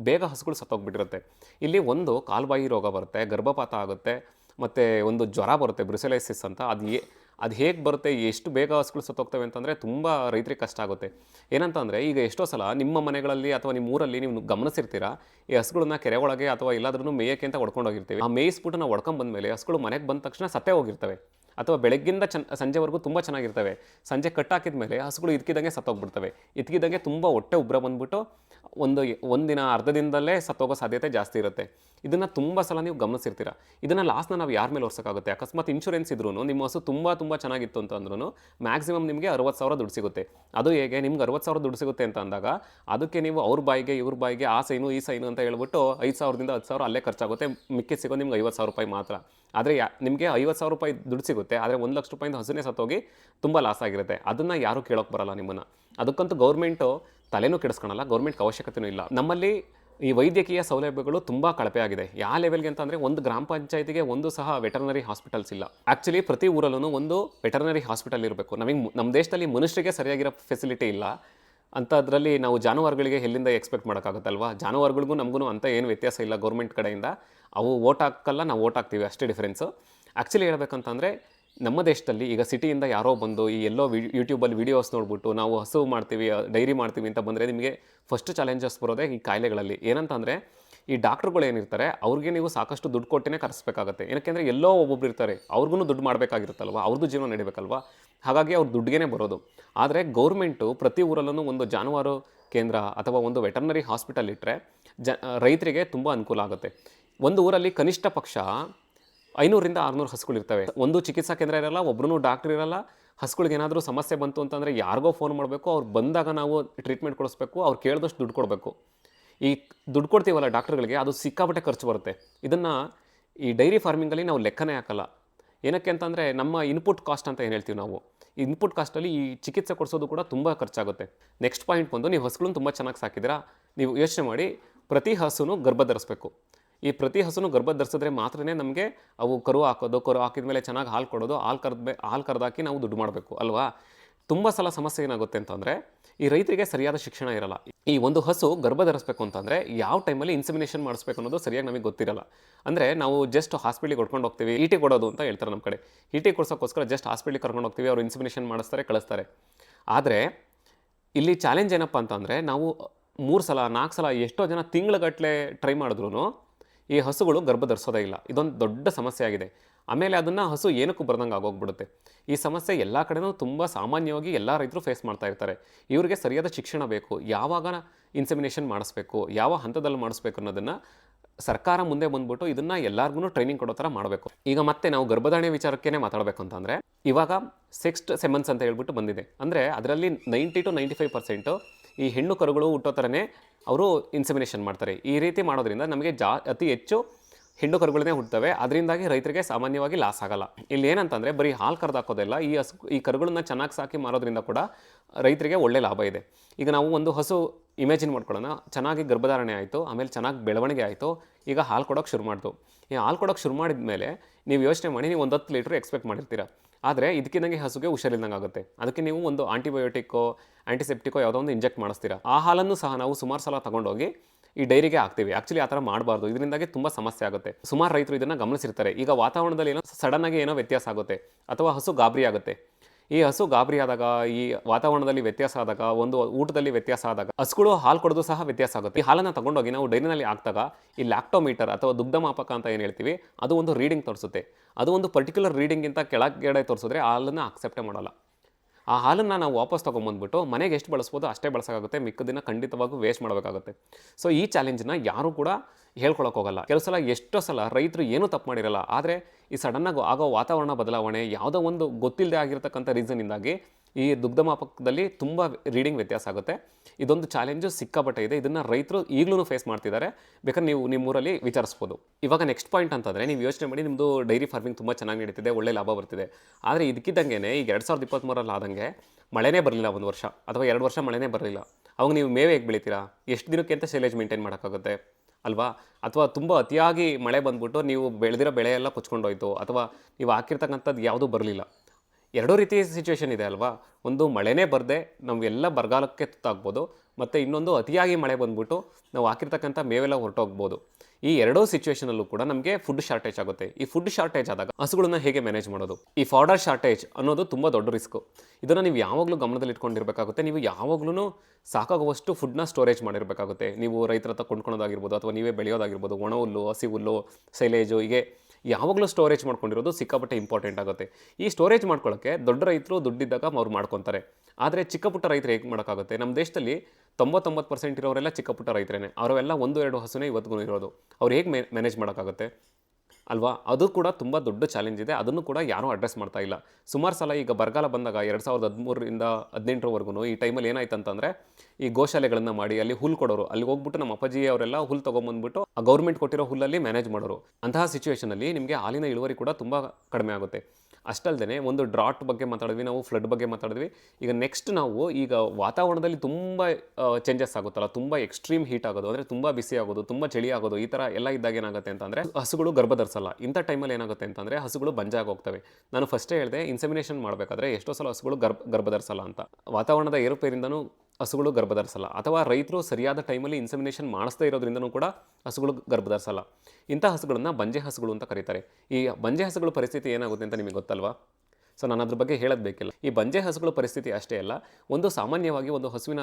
ಬೇಗ ಹಸುಗಳು ಸತ್ತೋಗ್ಬಿಟ್ಟಿರುತ್ತೆ. ಇಲ್ಲಿ ಒಂದು ಕಾಲ್ಬಾಯಿ ರೋಗ ಬರುತ್ತೆ, ಗರ್ಭಪಾತ ಆಗುತ್ತೆ, ಮತ್ತು ಒಂದು ಜ್ವರ ಬರುತ್ತೆ ಬ್ರಿಸೆಲೈಸಿಸ್ ಅಂತ. ಅದು ಅದು ಹೇಗೆ ಬರುತ್ತೆ, ಎಷ್ಟು ಬೇಗ ಹಸುಗಳು ಸತ್ತೋಗ್ತವೆ ಅಂತಂದರೆ ತುಂಬ ರೈತರಿಗೆ ಕಷ್ಟ ಆಗುತ್ತೆ. ಏನಂತಂದರೆ ಈಗ ಎಷ್ಟೋ ಸಲ ನಿಮ್ಮ ಮನೆಗಳಲ್ಲಿ ಅಥವಾ ನಿಮ್ಮ ಊರಲ್ಲಿ ನೀವು ಗಮನಿಸಿರ್ತೀರಾ, ಈ ಹಸುಗಳನ್ನ ಕೆರೆ ಒಳಗೆ ಅಥವಾ ಎಲ್ಲಾದ್ರೂ ಮೇಯಕ್ಕೆ ಅಂತ ಹೊಡ್ಕೊಂಡು ಹೋಗಿರ್ತೀವಿ. ಆ ಮೇಯಿಸ್ಬಿಟ್ಟು ನಾವು ಹೊಡ್ಕೊಂಡು ಬಂದಮೇಲೆ ಹಸುಗಳು ಮನೆಗೆ ಬಂದ ತಕ್ಷಣ ಸತ್ತೇ ಹೋಗಿರ್ತವೆ. ಅಥವಾ ಬೆಳಗ್ಗಿಂದ ಚನ್, ಸಂಜೆವರೆಗೂ ತುಂಬ ಚೆನ್ನಾಗಿರ್ತವೆ. ಸಂಜೆ ಕಟ್ಟಾಕಿದ ಮೇಲೆ ಹಸುಗಳು ಇದ್ಕಿದಂಗೆ ಸತ್ತೋಗ್ಬಿಡ್ತವೆ. ಇದ್ಕಿದಂಗೆ ತುಂಬ ಹೊಟ್ಟೆ ಉಬ್ರ ಬಂದ್ಬಿಟ್ಟು ಒಂದು ಒಂದಿನ ಅರ್ಧ ದಿನದಲ್ಲೇ ಸತ್ತೋಗೋ ಸಾಧ್ಯತೆ ಜಾಸ್ತಿ ಇರುತ್ತೆ. ಇದನ್ನು ತುಂಬ ಸಲ ನೀವು ಗಮನಿಸಿರ್ತೀರ. ಇದನ್ನು ಲಾಸ್ನ ನಾವು ಯಾರ ಮೇಲೆ ಹೊರ್ಸೋಕ್ಕಾಗುತ್ತೆ ಅಕಸ್ಮಾತ್ ಇನ್ಶೂರೆನ್ಸ್ ಇದ್ರೂ ನಿಮ್ಮ ಹಸು ತುಂಬ ತುಂಬ ಚೆನ್ನಾಗಿತ್ತು ಅಂತಂದ್ರೂ ಮ್ಯಾಕ್ಸಿಮಮ್ ನಿಮಗೆ ಅರವತ್ತು ಸಾವಿರ ದುಡ್ಡು ಸಿಗುತ್ತೆ. ಅದು ಹೇಗೆ? ನಿಮ್ಗೆ ಅರವತ್ತು ಸಾವಿರ ದುಡ್ಡು ಸಿಗುತ್ತೆ ಅಂತ ಅಂದಾಗ, ಅದಕ್ಕೆ ನೀವು ಅವ್ರ ಬಾಯಿಗೆ, ಇವ್ರ ಬಾಯಿಗೆ, ಆ ಸೈನು, ಈ ಸೈನು ಅಂತ ಹೇಳ್ಬಿಟ್ಟು ಐದು ಸಾವಿರದಿಂದ ಹತ್ತು ಸಾವಿರ ಅಲ್ಲೇ ಖರ್ಚಾಗುತ್ತೆ. ಮಿಕ್ಕಿ ಸಿಗೋ ನಿಮ್ಗೆ ಐವತ್ತು ಸಾವಿರ ರೂಪಾಯಿ ಮಾತ್ರ. ಆದರೆ ಯಾ, ನಿಮಗೆ ಐವತ್ತು ಸಾವಿರ ರೂಪಾಯಿ ದುಡ್ಡು ಸಿಗುತ್ತೆ. ಆದರೆ ಒಂದು ಲಕ್ಷ ರೂಪಾಯಿಂದ ಹಸುನೇ ಸತ್ತೋಗಿ ತುಂಬ ಲಾಸ್ ಆಗಿರುತ್ತೆ. ಅದನ್ನು ಯಾರೂ ಕೇಳೋಕೆ ಬರಲ್ಲ ನಿಮ್ಮನ್ನು. ಅದಕ್ಕಂತೂ ಗೌರ್ಮೆಂಟು ತಲೆನೂ ಕೆಡಿಸ್ಕೊಳಲ್ಲ ಗೌರ್ಮೆಂಟ್ಗೆ ಅವಶ್ಯಕತೆಯೂ ಇಲ್ಲ. ನಮ್ಮಲ್ಲಿ ಈ ವೈದ್ಯಕೀಯ ಸೌಲಭ್ಯಗಳು ತುಂಬ ಕಳಪೆ ಆಗಿದೆ. ಯಾವ ಲೆವೆಲ್ಗೆ ಅಂತಂದರೆ ಒಂದು ಗ್ರಾಮ ಪಂಚಾಯತಿಗೆ ಒಂದು ಸಹ ವೆಟರ್ನರಿ ಹಾಸ್ಪಿಟಲ್ಸ್ ಇಲ್ಲ. ಆ್ಯಕ್ಚುಲಿ ಪ್ರತಿ ಊರಲ್ಲೂ ಒಂದು ವೆಟರ್ನರಿ ಹಾಸ್ಪಿಟಲ್ ಇರಬೇಕು. ನಮಗೆ ನಮ್ಮ ದೇಶದಲ್ಲಿ ಮನುಷ್ಯರಿಗೆ ಸರಿಯಾಗಿರೋ ಫೆಸಿಲಿಟಿ ಇಲ್ಲ. ಅಂಥದ್ರಲ್ಲಿ ನಾವು ಜಾನುವಾರುಗಳಿಗೆ ಎಲ್ಲಿಂದ ಎಕ್ಸ್ಪೆಕ್ಟ್ ಮಾಡೋಕ್ಕಾಗುತ್ತಲ್ವಾ? ಜಾನುವಾರುಗಳಿಗೂ ನಮಗೂ ಅಂತ ಏನು ವ್ಯತ್ಯಾಸ ಇಲ್ಲ ಗೌರ್ಮೆಂಟ್ ಕಡೆಯಿಂದ. ಅವು ಓಟ್ ಹಾಕಲ್ಲ, ನಾವು ಓಟ್ ಹಾಕ್ತೀವಿ. ಅಷ್ಟೇ ಡಿಫ್ರೆನ್ಸು ಆ್ಯಕ್ಚುಲಿ ಹೇಳ್ಬೇಕಂತಂದರೆ ನಮ್ಮ ದೇಶದಲ್ಲಿ ಈಗ ಸಿಟಿಯಿಂದ ಯಾರೋ ಬಂದು ಈ ಎಲ್ಲೋ ವಿ ಯೂಟ್ಯೂಬಲ್ಲಿ ವೀಡಿಯೋಸ್ ನೋಡ್ಬಿಟ್ಟು ನಾವು ಹಸು ಮಾಡ್ತೀವಿ ಡೈರಿ ಮಾಡ್ತೀವಿ ಅಂತ ಬಂದರೆ ನಿಮಗೆ ಫಸ್ಟ್ ಚಾಲೆಂಜಸ್ ಬರೋದೇ ಈ ಕಾಯಿಲೆಗಳಲ್ಲಿ. ಏನಂತಂದರೆ ಈ ಡಾಕ್ಟ್ರುಗಳು ಏನಿರ್ತಾರೆ, ಅವ್ರಿಗೆ ನೀವು ಸಾಕಷ್ಟು ದುಡ್ಡು ಕೊಟ್ಟಿನೇ ಕರೆಸ್ಬೇಕಾಗತ್ತೆ. ಏನಕ್ಕೆಂದರೆ ಎಲ್ಲೋ ಒಬ್ಬೊಬ್ರು ಇರ್ತಾರೆ ಅವ್ರಿಗೂ ದುಡ್ಡು ಮಾಡಬೇಕಾಗಿರುತ್ತಲ್ವ? ಅವ್ರದ್ದು ಜೀವನ ನಡಿಬೇಕಲ್ವಾ? ಹಾಗಾಗಿ ಅವ್ರ ದುಡ್ಡಿಗೆ ಬರೋದು. ಆದರೆ ಗೌರ್ಮೆಂಟು ಪ್ರತಿ ಊರಲ್ಲೂ ಒಂದು ಜಾನುವಾರು ಕೇಂದ್ರ ಅಥವಾ ಒಂದು ವೆಟರ್ನರಿ ಹಾಸ್ಪಿಟಲ್ ಇಟ್ಟರೆ ಜ ರೈತರಿಗೆ ತುಂಬ ಅನುಕೂಲ ಆಗುತ್ತೆ. ಒಂದು ಊರಲ್ಲಿ ಕನಿಷ್ಠ ಪಕ್ಷ ಐನೂರಿಂದ ಆರುನೂರು ಹಸುಗಳು ಇರ್ತವೆ. ಒಂದು ಚಿಕಿತ್ಸಾ ಕೇಂದ್ರ ಇರಲ್ಲ ಒಬ್ಬರೂ ಡಾಕ್ಟರ್ ಇರಲ್ಲ. ಹಸುಗಳಿಗೆ ಏನಾದರೂ ಸಮಸ್ಯೆ ಬಂತು ಅಂತಂದರೆ ಯಾರಿಗೋ ಫೋನ್ ಮಾಡಬೇಕು, ಅವ್ರು ಬಂದಾಗ ನಾವು ಟ್ರೀಟ್ಮೆಂಟ್ ಕೊಡಿಸ್ಬೇಕು, ಅವ್ರು ಕೇಳಿದಷ್ಟು ದುಡ್ಡು ಕೊಡಬೇಕು. ಈ ದುಡ್ಡು ಕೊಡ್ತೀವಲ್ಲ ಡಾಕ್ಟ್ರುಗಳಿಗೆ, ಅದು ಸಿಕ್ಕಾಪಟ್ಟೆ ಖರ್ಚು ಬರುತ್ತೆ. ಇದನ್ನು ಈ ಡೈರಿ ಫಾರ್ಮಿಂಗಲ್ಲಿ ನಾವು ಲೆಕ್ಕನೇ ಹಾಕಲ್ಲ. ಏನಕ್ಕೆ ಅಂತಂದರೆ ನಮ್ಮ ಇನ್ಪುಟ್ ಕಾಸ್ಟ್ ಅಂತ ಏನು ಹೇಳ್ತೀವಿ ನಾವು? ಇನ್ಪುಟ್ ಕಾಸ್ಟಲ್ಲಿ ಈ ಚಿಕಿತ್ಸೆ ಕೊಡಿಸೋದು ಕೂಡ ತುಂಬ ಖರ್ಚಾಗುತ್ತೆ. ನೆಕ್ಸ್ಟ್ ಪಾಯಿಂಟ್ ಬಂದು, ನೀವು ಹಸುಗಳನ್ನು ತುಂಬ ಚೆನ್ನಾಗಿ ಸಾಕಿದ್ದೀರಾ, ನೀವು ಯೋಚನೆ ಮಾಡಿ, ಪ್ರತಿ ಹಸುನು ಗರ್ಭ ಧರಿಸ್ಬೇಕು. ಈ ಪ್ರತಿ ಹಸುನು ಗರ್ಭ ಧರಿಸಿದ್ರೆ ಮಾತ್ರನೇ ನಮಗೆ ಅವು ಕರು ಹಾಕೋದು, ಕರು ಹಾಕಿದ ಮೇಲೆ ಚೆನ್ನಾಗಿ ಹಾಲು ಕೊಡೋದು, ಹಾಲು ಕರೆದ ಹಾಲು ಕರೆದಾಕಿ ನಾವು ದುಡ್ಡು ಮಾಡಬೇಕು, ಅಲ್ವಾ? ತುಂಬ ಸಲ ಸಮಸ್ಯೆ ಏನಾಗುತ್ತೆ ಅಂತಂದರೆ, ಈ ರೈತರಿಗೆ ಸರಿಯಾದ ಶಿಕ್ಷಣ ಇರಲ್ಲ. ಈ ಒಂದು ಹಸು ಗರ್ಭ ಧರಿಸ್ಬೇಕು ಅಂತಂದರೆ ಯಾವ ಟೈಮಲ್ಲಿ ಇನ್ಸಿಮಿನೇಷನ್ ಮಾಡಿಸ್ಬೇಕು ಅನ್ನೋದು ಸರಿಯಾಗಿ ನಮಗೆ ಗೊತ್ತಿರಲ್ಲ. ಅಂದರೆ ನಾವು ಜಸ್ಟ್ ಹಾಸ್ಪಿಟ್ಲಿಗೆ ಕೊಡ್ಕೊಂಡು ಹೋಗ್ತೀವಿ ಈಟಿ ಕೊಡೋದು ಅಂತ ಹೇಳ್ತಾರೆ ನಮ್ಮ ಕಡೆ. ಈಟಿ ಕೊಡ್ಸೋಕ್ಕೋಸ್ಕರ ಜಸ್ಟ್ ಹಾಸ್ಪಿಟ್ಲಿಗೆ ಕರ್ಕೊಂಡು ಹೋಗ್ತೀವಿ, ಅವ್ರು ಇನ್ಸಿಮಿನೇಷನ್ ಮಾಡಿಸ್ತಾರೆ, ಕಳಿಸ್ತಾರೆ. ಆದರೆ, ಇಲ್ಲಿ ಚಾಲೆಂಜ್ ಏನಪ್ಪ ಅಂತಂದರೆ, ನಾವು ಮೂರು ಸಲ, ನಾಲ್ಕು ಸಲ ಎಷ್ಟೋ ಜನ ತಿಂಗಳಗಟ್ಟಲೆ ಟ್ರೈ ಮಾಡಿದ್ರು ಈ ಹಸುಗಳು ಗರ್ಭ ಧರಿಸೋದೇ ಇಲ್ಲ. ಇದೊಂದು ದೊಡ್ಡ ಸಮಸ್ಯೆ ಆಗಿದೆ ಆಮೇಲೆ ಅದನ್ನು ಹಸು ಏನಕ್ಕೂ ಬರ್ದಂಗೆ ಆಗೋಗ್ಬಿಡುತ್ತೆ. ಈ ಸಮಸ್ಯೆ ಎಲ್ಲ ಕಡೆನೂ ತುಂಬ ಸಾಮಾನ್ಯವಾಗಿ ಎಲ್ಲ ರೈತರು ಫೇಸ್ ಮಾಡ್ತಾ ಇರ್ತಾರೆ. ಇವರಿಗೆ ಸರಿಯಾದ ಶಿಕ್ಷಣ ಬೇಕು. ಯಾವಾಗ ಇನ್ಸೆಮಿನೇಷನ್ ಮಾಡಿಸ್ಬೇಕು? ಯಾವ ಹಂತದಲ್ಲಿ ಮಾಡಿಸ್ಬೇಕು ಅನ್ನೋದನ್ನು ಸರ್ಕಾರ ಮುಂದೆ ಬಂದ್ಬಿಟ್ಟು ಇದನ್ನ ಎಲ್ಲರಿಗೂ ಟ್ರೈನಿಂಗ್ ಕೊಡೋ ಥರ ಮಾಡಬೇಕು. ಈಗ ಮತ್ತೆ ನಾವು ಗರ್ಭಧಾರಣೆ ವಿಚಾರಕ್ಕೇ ಮಾತಾಡಬೇಕು ಅಂತಂದರೆ, ಇವಾಗ ಸಿಕ್ಸ್ಟ್ ಸೆಮನ್ಸ್ ಅಂತ ಹೇಳ್ಬಿಟ್ಟು ಬಂದಿದೆ. ಅಂದರೆ ಅದರಲ್ಲಿ ninety two ninety five percent ಈ ಹೆಣ್ಣು ಕರುಗಳು ಹುಟ್ಟೋ ಥರನೇ ಅವರು ಇನ್ಸೆಮಿನೇಷನ್ ಮಾಡ್ತಾರೆ. ಈ ರೀತಿ ಮಾಡೋದ್ರಿಂದ ನಮಗೆ ಜಾ, ಅತಿ ಹೆಚ್ಚು ಹೆಣ್ಣು ಕರುಗಳನ್ನೇ ಹುಡ್ತವೆ ಅದರಿಂದಾಗಿ ರೈತರಿಗೆ ಸಾಮಾನ್ಯವಾಗಿ ಲಾಸ್ ಆಗಲ್ಲ. ಇಲ್ಲಿ ಏನಂತಂದರೆ, ಬರೀ ಹಾಲು ಕರೆದು ಹಾಕೋದಿಲ್ಲ ಈ ಹಸು, ಈ ಕರುಗಳನ್ನ ಚೆನ್ನಾಗಿ ಸಾಕಿ ಮಾರೋದ್ರಿಂದ ಕೂಡ ರೈತರಿಗೆ ಒಳ್ಳೆ ಲಾಭ ಇದೆ. ಈಗ ನಾವು ಒಂದು ಹಸು ಇಮ್ಯಾಜಿನ್ ಮಾಡ್ಕೊಳ್ಳೋಣ. ಚೆನ್ನಾಗಿ ಗರ್ಭಧಾರಣೆ ಆಯಿತು, ಆಮೇಲೆ ಚೆನ್ನಾಗಿ ಬೆಳವಣಿಗೆ ಆಯಿತು, ಈಗ ಹಾಲು ಕೊಡೋಕೆ ಶುರು ಮಾಡ್ತು ಈ ಹಾಲು ಕೊಡೋಕೆ ಶುರು ಮಾಡಿದ ಮೇಲೆ ನೀವು ಯೋಚನೆ ಮಾಡಿ, ನೀವು ಒಂದು ಹತ್ತು ಲೀಟ್ರ್ ಎಕ್ಸ್ಪೆಕ್ಟ್ ಮಾಡಿರ್ತೀರ. ಆದರೆ ಇದಕ್ಕಿದ್ದಂಗೆ ಹಸುಗೆ ಹುಷಾರಿಲ್ದಂಗೆ ಆಗುತ್ತೆ. ಅದಕ್ಕೆ ನೀವು ಒಂದು ಆಂಟಿಬಯೋಟಿಕ್ಕೋ ಆಂಟಿಸೆಪ್ಟಿಕೋ ಯಾವುದೋ ಒಂದು ಇಂಜೆಕ್ಟ್ ಮಾಡಿಸ್ತೀರಾ. ಆ ಹಾಲನ್ನು ಸಹ ನಾವು ಸುಮಾರು ಸಲ ತಗೊಂಡೋಗಿ ಈ ಡೈರಿಗೆ ಹಾಕ್ತೀವಿ. ಆ್ಯಕ್ಚುಲಿ ಆ ಥರ ಮಾಡಬಾರ್ದು. ಇದರಿಂದಾಗಿ ತುಂಬ ಸಮಸ್ಯೆ ಆಗುತ್ತೆ. ಸುಮಾರು ರೈತರು ಇದನ್ನು ಗಮನಿಸಿರ್ತಾರೆ. ಈಗ ವಾತಾವರಣದಲ್ಲಿ ಏನೋ ಸಡನ್ ಆಗಿ ಏನೋ ವ್ಯತ್ಯಾಸ ಆಗುತ್ತೆ. ಅಥವಾ ಹಸು ಗಾಬರಿ ಆಗುತ್ತೆ. ಈ ಹಸು ಗಾಬರಿ ಆದಾಗ, ಈ ವಾತಾವರಣದಲ್ಲಿ ವ್ಯತ್ಯಾಸ ಆದಾಗ, ಒಂದು ಊಟದಲ್ಲಿ ವ್ಯತ್ಯಾಸ ಆದಾಗ, ಹಸುಗಳು ಹಾಲು ಕೊಡೋದು ಸಹ ವ್ಯತ್ಯಾಸ ಆಗುತ್ತೆ. ಈ ಹಾಲನ್ನು ತಗೊಂಡೋಗಿ ನಾವು ಡೈರಿನಲ್ಲಿ ಹಾಕ್ದಾಗ, ಈ ಲ್ಯಾಕ್ಟೋಮೀಟರ್ ಅಥವಾ ದುಗ್ಧ ಮಾಪಕ ಅಂತ ಏನು ಹೇಳ್ತೀವಿ, ಅದು ಒಂದು ರೀಡಿಂಗ್ ತೋರಿಸುತ್ತೆ. ಅದು ಒಂದು ಪರ್ಟಿಕ್ಯುಲರ್ ರೀಡಿಂಗ್ಗಿಂತ ಕೆಳಗಡೆ ತೋರಿಸಿದ್ರೆ ಹಾಲನ್ನು ಅಕ್ಸೆಪ್ಟೇ ಮಾಡಲ್ಲ. ಆ ಹಾಲನ್ನು ನಾವು ವಾಪಸ್ ತೊಗೊಂಬಂದ್ಬಿಟ್ಟು ಮನೆಗೆ ಎಷ್ಟು ಬಳಸ್ಬೋದು ಅಷ್ಟೇ ಬಳಸೋಕ್ಕಾಗುತ್ತೆ. ದಿನ ಖಂಡಿತವಾಗೂ ವೇಸ್ಟ್ ಮಾಡಬೇಕಾಗುತ್ತೆ. ಸೊ ಈ ಚಾಲೆಂಜನ್ನ ಯಾರೂ ಕೂಡ ಹೋಗಲ್ಲ. ಕೆಲವು ಸಲ ಎಷ್ಟೋ ಸಲ ರೈತರು ಏನೂ ತಪ್ಪು ಮಾಡಿರಲ್ಲ. ಆದರೆ ಈ ಸಡನ್ನಾಗಿ ಆಗೋ ವಾತಾವರಣ ಬದಲಾವಣೆ ಯಾವುದೋ ಒಂದು ಗೊತ್ತಿಲ್ಲದೆ ಆಗಿರತಕ್ಕಂಥ ರೀಸನ್ನಿಂದಾಗಿ ಈ ದುಗ್ಧ ಮಾಪಕದಲ್ಲಿ ತುಂಬ ರೀಡಿಂಗ್ ವ್ಯತ್ಯಾಸ ಆಗುತ್ತೆ. ಇದೊಂದು ಚಾಲೆಂಜು ಸಿಕ್ಕಾಪಟ್ಟೆ ಇದೆ. ಇದನ್ನು ರೈತರು ಈಗಲೂ ಫೇಸ್ ಮಾಡ್ತಿದ್ದಾರೆ. ಬೇಕಾದ್ರೆ ನೀವು ನಿಮ್ಮೂರಲ್ಲಿ ವಿಚಾರಿಸ್ಬೋದು. ಇವಾಗ ನೆಕ್ಸ್ಟ್ ಪಾಯಿಂಟ್ ಅಂತಂದರೆ ನೀವು ಯೋಚನೆ ಮಾಡಿ ನಿಮ್ಮದು ಡೈರಿ ಫಾರ್ಮಿಂಗ್ ತುಂಬ ಚೆನ್ನಾಗಿ ನಡೀತಿದೆ, ಒಳ್ಳೆ ಲಾಭ ಬರ್ತಿದೆ. ಆದರೆ ಇದಕ್ಕಿದ್ದಂಗೆ ಈಗ ಎರಡು ಸಾವಿರದ ಇಪ್ಪತ್ತ್ಮೂರಲ್ಲಿ ಆದಂಗೆ ಮಳೆನೇ ಬರಲಿಲ್ಲ ಒಂದು ವರ್ಷ ಅಥವಾ ಎರಡು ವರ್ಷ ಮಳೆನೇ ಬರಲಿಲ್ಲ. ಅವಾಗ ನೀವು ಮೇವೆ ಹೇಗೆ ಬೆಳಿತೀರಾ? ಎಷ್ಟು ದಿನಕ್ಕೆ ಅಂತ ಸೇಲೇಜ್ ಮೇಂಟೈನ್ ಮಾಡೋಕ್ಕಾಗುತ್ತೆ? ಅಲ್ವಾ? ಅಥವಾ ತುಂಬ ಅತಿಯಾಗಿ ಮಳೆ ಬಂದ್ಬಿಟ್ಟು ನೀವು ಬೆಳೆದಿರೋ ಬೆಳೆ ಎಲ್ಲ ಕೊಚ್ಕೊಂಡೋಯ್ತು ಅಥವಾ ನೀವು ಹಾಕಿರ್ತಕ್ಕಂಥದ್ದು ಯಾವುದೂ ಬರಲಿಲ್ಲ. ಎರಡೂ ರೀತಿ ಸಿಚುವೇಶನ್ ಇದೆ ಅಲ್ವಾ? ಒಂದು ಮಳೆನೇ ಬರದೆ ನಾವೆಲ್ಲ ಬರಗಾಲಕ್ಕೆ ತುತ್ತಾಗ್ಬೋದು, ಮತ್ತು ಇನ್ನೊಂದು ಅತಿಯಾಗಿ ಮಳೆ ಬಂದ್ಬಿಟ್ಟು ನಾವು ಹಾಕಿರ್ತಕ್ಕಂಥ ಮೇವೆಲ್ಲ ಹೊರಟೋಗ್ಬೋದು. ಈ ಎರಡೂ ಸಿಚುವೇಷನಲ್ಲೂ ಕೂಡ ನಮಗೆ ಫುಡ್ ಶಾರ್ಟೇಜ್ ಆಗುತ್ತೆ. ಈ ಫುಡ್ ಶಾರ್ಟೇಜ್ ಆದಾಗ ಹಸುಗಳನ್ನ ಹೇಗೆ ಮ್ಯಾನೇಜ್ ಮಾಡೋದು? ಈ ಫಾರ್ಡರ್ ಶಾರ್ಟೇಜ್ ಅನ್ನೋದು ತುಂಬ ದೊಡ್ಡ ರಿಸ್ಕು ಇದನ್ನು ನೀವು ಯಾವಾಗಲೂ ಗಮನದಲ್ಲಿ ಇಟ್ಕೊಂಡಿರಬೇಕಾಗುತ್ತೆ. ನೀವು ಯಾವಾಗಲೂ ಸಾಕಾಗುವಷ್ಟು ಫುಡ್ನ ಸ್ಟೋರೇಜ್ ಮಾಡಿರಬೇಕಾಗುತ್ತೆ. ನೀವು ರೈತರ ಹತ್ರ ಕೊಂಡ್ಕೊಳೋದಾಗಿರ್ಬೋದು ಅಥವಾ ನೀವೇ ಬೆಳೆಯೋದಾಗಿರ್ಬೋದು, ಒಣ ಹುಲ್ಲು, ಹಸಿ ಹುಲ್ಲು ಸೈಲೇಜು ಹೀಗೆ ಯಾವಾಗಲೂ ಸ್ಟೋರೇಜ್ ಮಾಡ್ಕೊಂಡಿರೋದು ಸಿಕ್ಕಾಪಟ್ಟೆ ಇಂಪಾರ್ಟೆಂಟ್ ಆಗುತ್ತೆ. ಈ ಸ್ಟೋರೇಜ್ ಮಾಡ್ಕೊಳ್ಳೋಕ್ಕೆ ದೊಡ್ಡ ರೈತರು ದುಡ್ಡಿದ್ದಾಗ ಅವ್ರು ಮಾಡ್ಕೊತಾರೆ. ಆದರೆ ಚಿಕ್ಕ ಪುಟ್ಟ ರೈತರು ಹೇಗೆ ಮಾಡೋಕ್ಕಾಗುತ್ತೆ? ನಮ್ಮ ದೇಶದಲ್ಲಿ ತೊಂಬತ್ತೊಂಬತ್ತು ಪರ್ಸೆಂಟ್ ಇರೋರೆಲ್ಲ ಚಿಕ್ಕ ಪುಟ್ಟ ರೈತರೇನೆ. ಅವರೆಲ್ಲ ಒಂದು, ಎರಡು ಹಸುನೇ ಇವತ್ತಿಗೂ ಇರೋದು. ಅವ್ರು ಹೇಗೆ ಮ್ಯಾನೇಜ್ ಮಾಡೋಕ್ಕಾಗುತ್ತೆ? ಅಲ್ವಾ? ಅದು ಕೂಡ ತುಂಬ ದೊಡ್ಡ ಚಾಲೆಂಜ್ ಇದೆ. ಅದನ್ನು ಕೂಡ ಯಾರೂ ಅಡ್ರೆಸ್ ಮಾಡ್ತಾ ಇಲ್ಲ. ಸುಮಾರು ಸಲ ಈಗ ಬರಗಾಲ ಬಂದಾಗ ಎರಡು ಸಾವಿರದ ಹದಿಮೂರರಿಂದ ಹದಿನೆಂಟರವರೆಗೂ ಈ ಟೈಮಲ್ಲಿ ಏನಾಯ್ತು ಅಂತಂದರೆ ಈ ಗೋಶಾಲೆಗಳನ್ನು ಮಾಡಿ ಅಲ್ಲಿ ಹುಲ್ಲು ಕೊಡೋರು ಅಲ್ಲಿ ಹೋಗ್ಬಿಟ್ಟು ನಮ್ಮ ಅಪ್ಪಾಜಿ ಅವರೆಲ್ಲ ಹುಲ್ಲು ತೊಗೊಂಬಂದ್ಬಿಟ್ಟು ಆ ಗೌರ್ಮೆಂಟ್ ಕೊಟ್ಟಿರೋ ಹುಲ್ಲಲ್ಲಿ ಮ್ಯಾನೇಜ್ ಮಾಡೋರು. ಅಂತಹ ಸಿಚುವೇಷನಲ್ಲಿ ನಿಮಗೆ ಹಾಲಿನ ಇಳುವರಿ ಕೂಡ ತುಂಬ ಕಡಿಮೆ ಆಗುತ್ತೆ. ಅಷ್ಟಲ್ಲದೆ ಒಂದು ಡ್ರಾಟ್ ಬಗ್ಗೆ ಮಾತಾಡಿದ್ವಿ, ನಾವು ಫ್ಲಡ್ ಬಗ್ಗೆ ಮಾತಾಡಿದ್ವಿ. ಈಗ ನೆಕ್ಸ್ಟ್ ನಾವು ಈಗ ವಾತಾವರಣದಲ್ಲಿ ತುಂಬ ಚೇಂಜಸ್ ಆಗುತ್ತಲ್ಲ, ತುಂಬ ಎಕ್ಸ್ಟ್ರೀಮ್ ಹೀಟ್ ಆಗೋದು, ಅಂದರೆ ತುಂಬ ಬಿಸಿ ಆಗೋದು, ತುಂಬ ಚಳಿ ಆಗೋದು, ಈ ಥರ ಎಲ್ಲ ಇದ್ದಾಗ ಏನಾಗುತ್ತೆ ಅಂತಂದರೆ ಹಸುಗಳು ಗರ್ಭ ಧರಿಸಲ್ಲ ಇಂಥ ಟೈಮಲ್ಲಿ ಏನಾಗುತ್ತೆ ಅಂತಂದರೆ ಹಸುಗಳು ಬಂಜಾಗಿ ಹೋಗ್ತವೆ. ನಾನು ಫಸ್ಟೇ ಹೇಳಿದೆ ಇನ್ಸೆಮಿನೇಷನ್ ಮಾಡಬೇಕಾದ್ರೆ ಎಷ್ಟೋ ಸಲ ಹಸುಗಳು ಗರ್ಭ ಗರ್ಭ ಧರಿಸಲ್ಲ ಅಂತ. ವಾತಾವರಣದ ಏರುಪೇರಿಂದನೂ ಹಸುಗಳು ಗರ್ಭಧರಿಸಲ್ಲ ಅಥವಾ ರೈತರು ಸರಿಯಾದ ಟೈಮಲ್ಲಿ ಇನ್ಸಮಿನೇಷನ್ ಮಾಡಿಸ್ದೇ ಇರೋದ್ರಿಂದನೂ ಕೂಡ ಹಸುಗಳು ಗರ್ಭಧರಿಸಲ್ಲ. ಇಂಥ ಹಸುಗಳನ್ನು ಬಂಜೆ ಹಸುಗಳು ಅಂತ ಕರೀತಾರೆ. ಈ ಬಂಜೆ ಹಸುಗಳ ಪರಿಸ್ಥಿತಿ ಏನಾಗುತ್ತೆ ಅಂತ ನಿಮಗೆ ಗೊತ್ತಲ್ವಾ? ಸೊ ನಾನು ಅದ್ರ ಬಗ್ಗೆ ಹೇಳೋದು ಬೇಕಿಲ್ಲ. ಈ ಬಂಜೆ ಹಸುಗಳ ಪರಿಸ್ಥಿತಿ ಅಷ್ಟೇ ಅಲ್ಲ, ಒಂದು ಸಾಮಾನ್ಯವಾಗಿ ಒಂದು ಹಸುವಿನ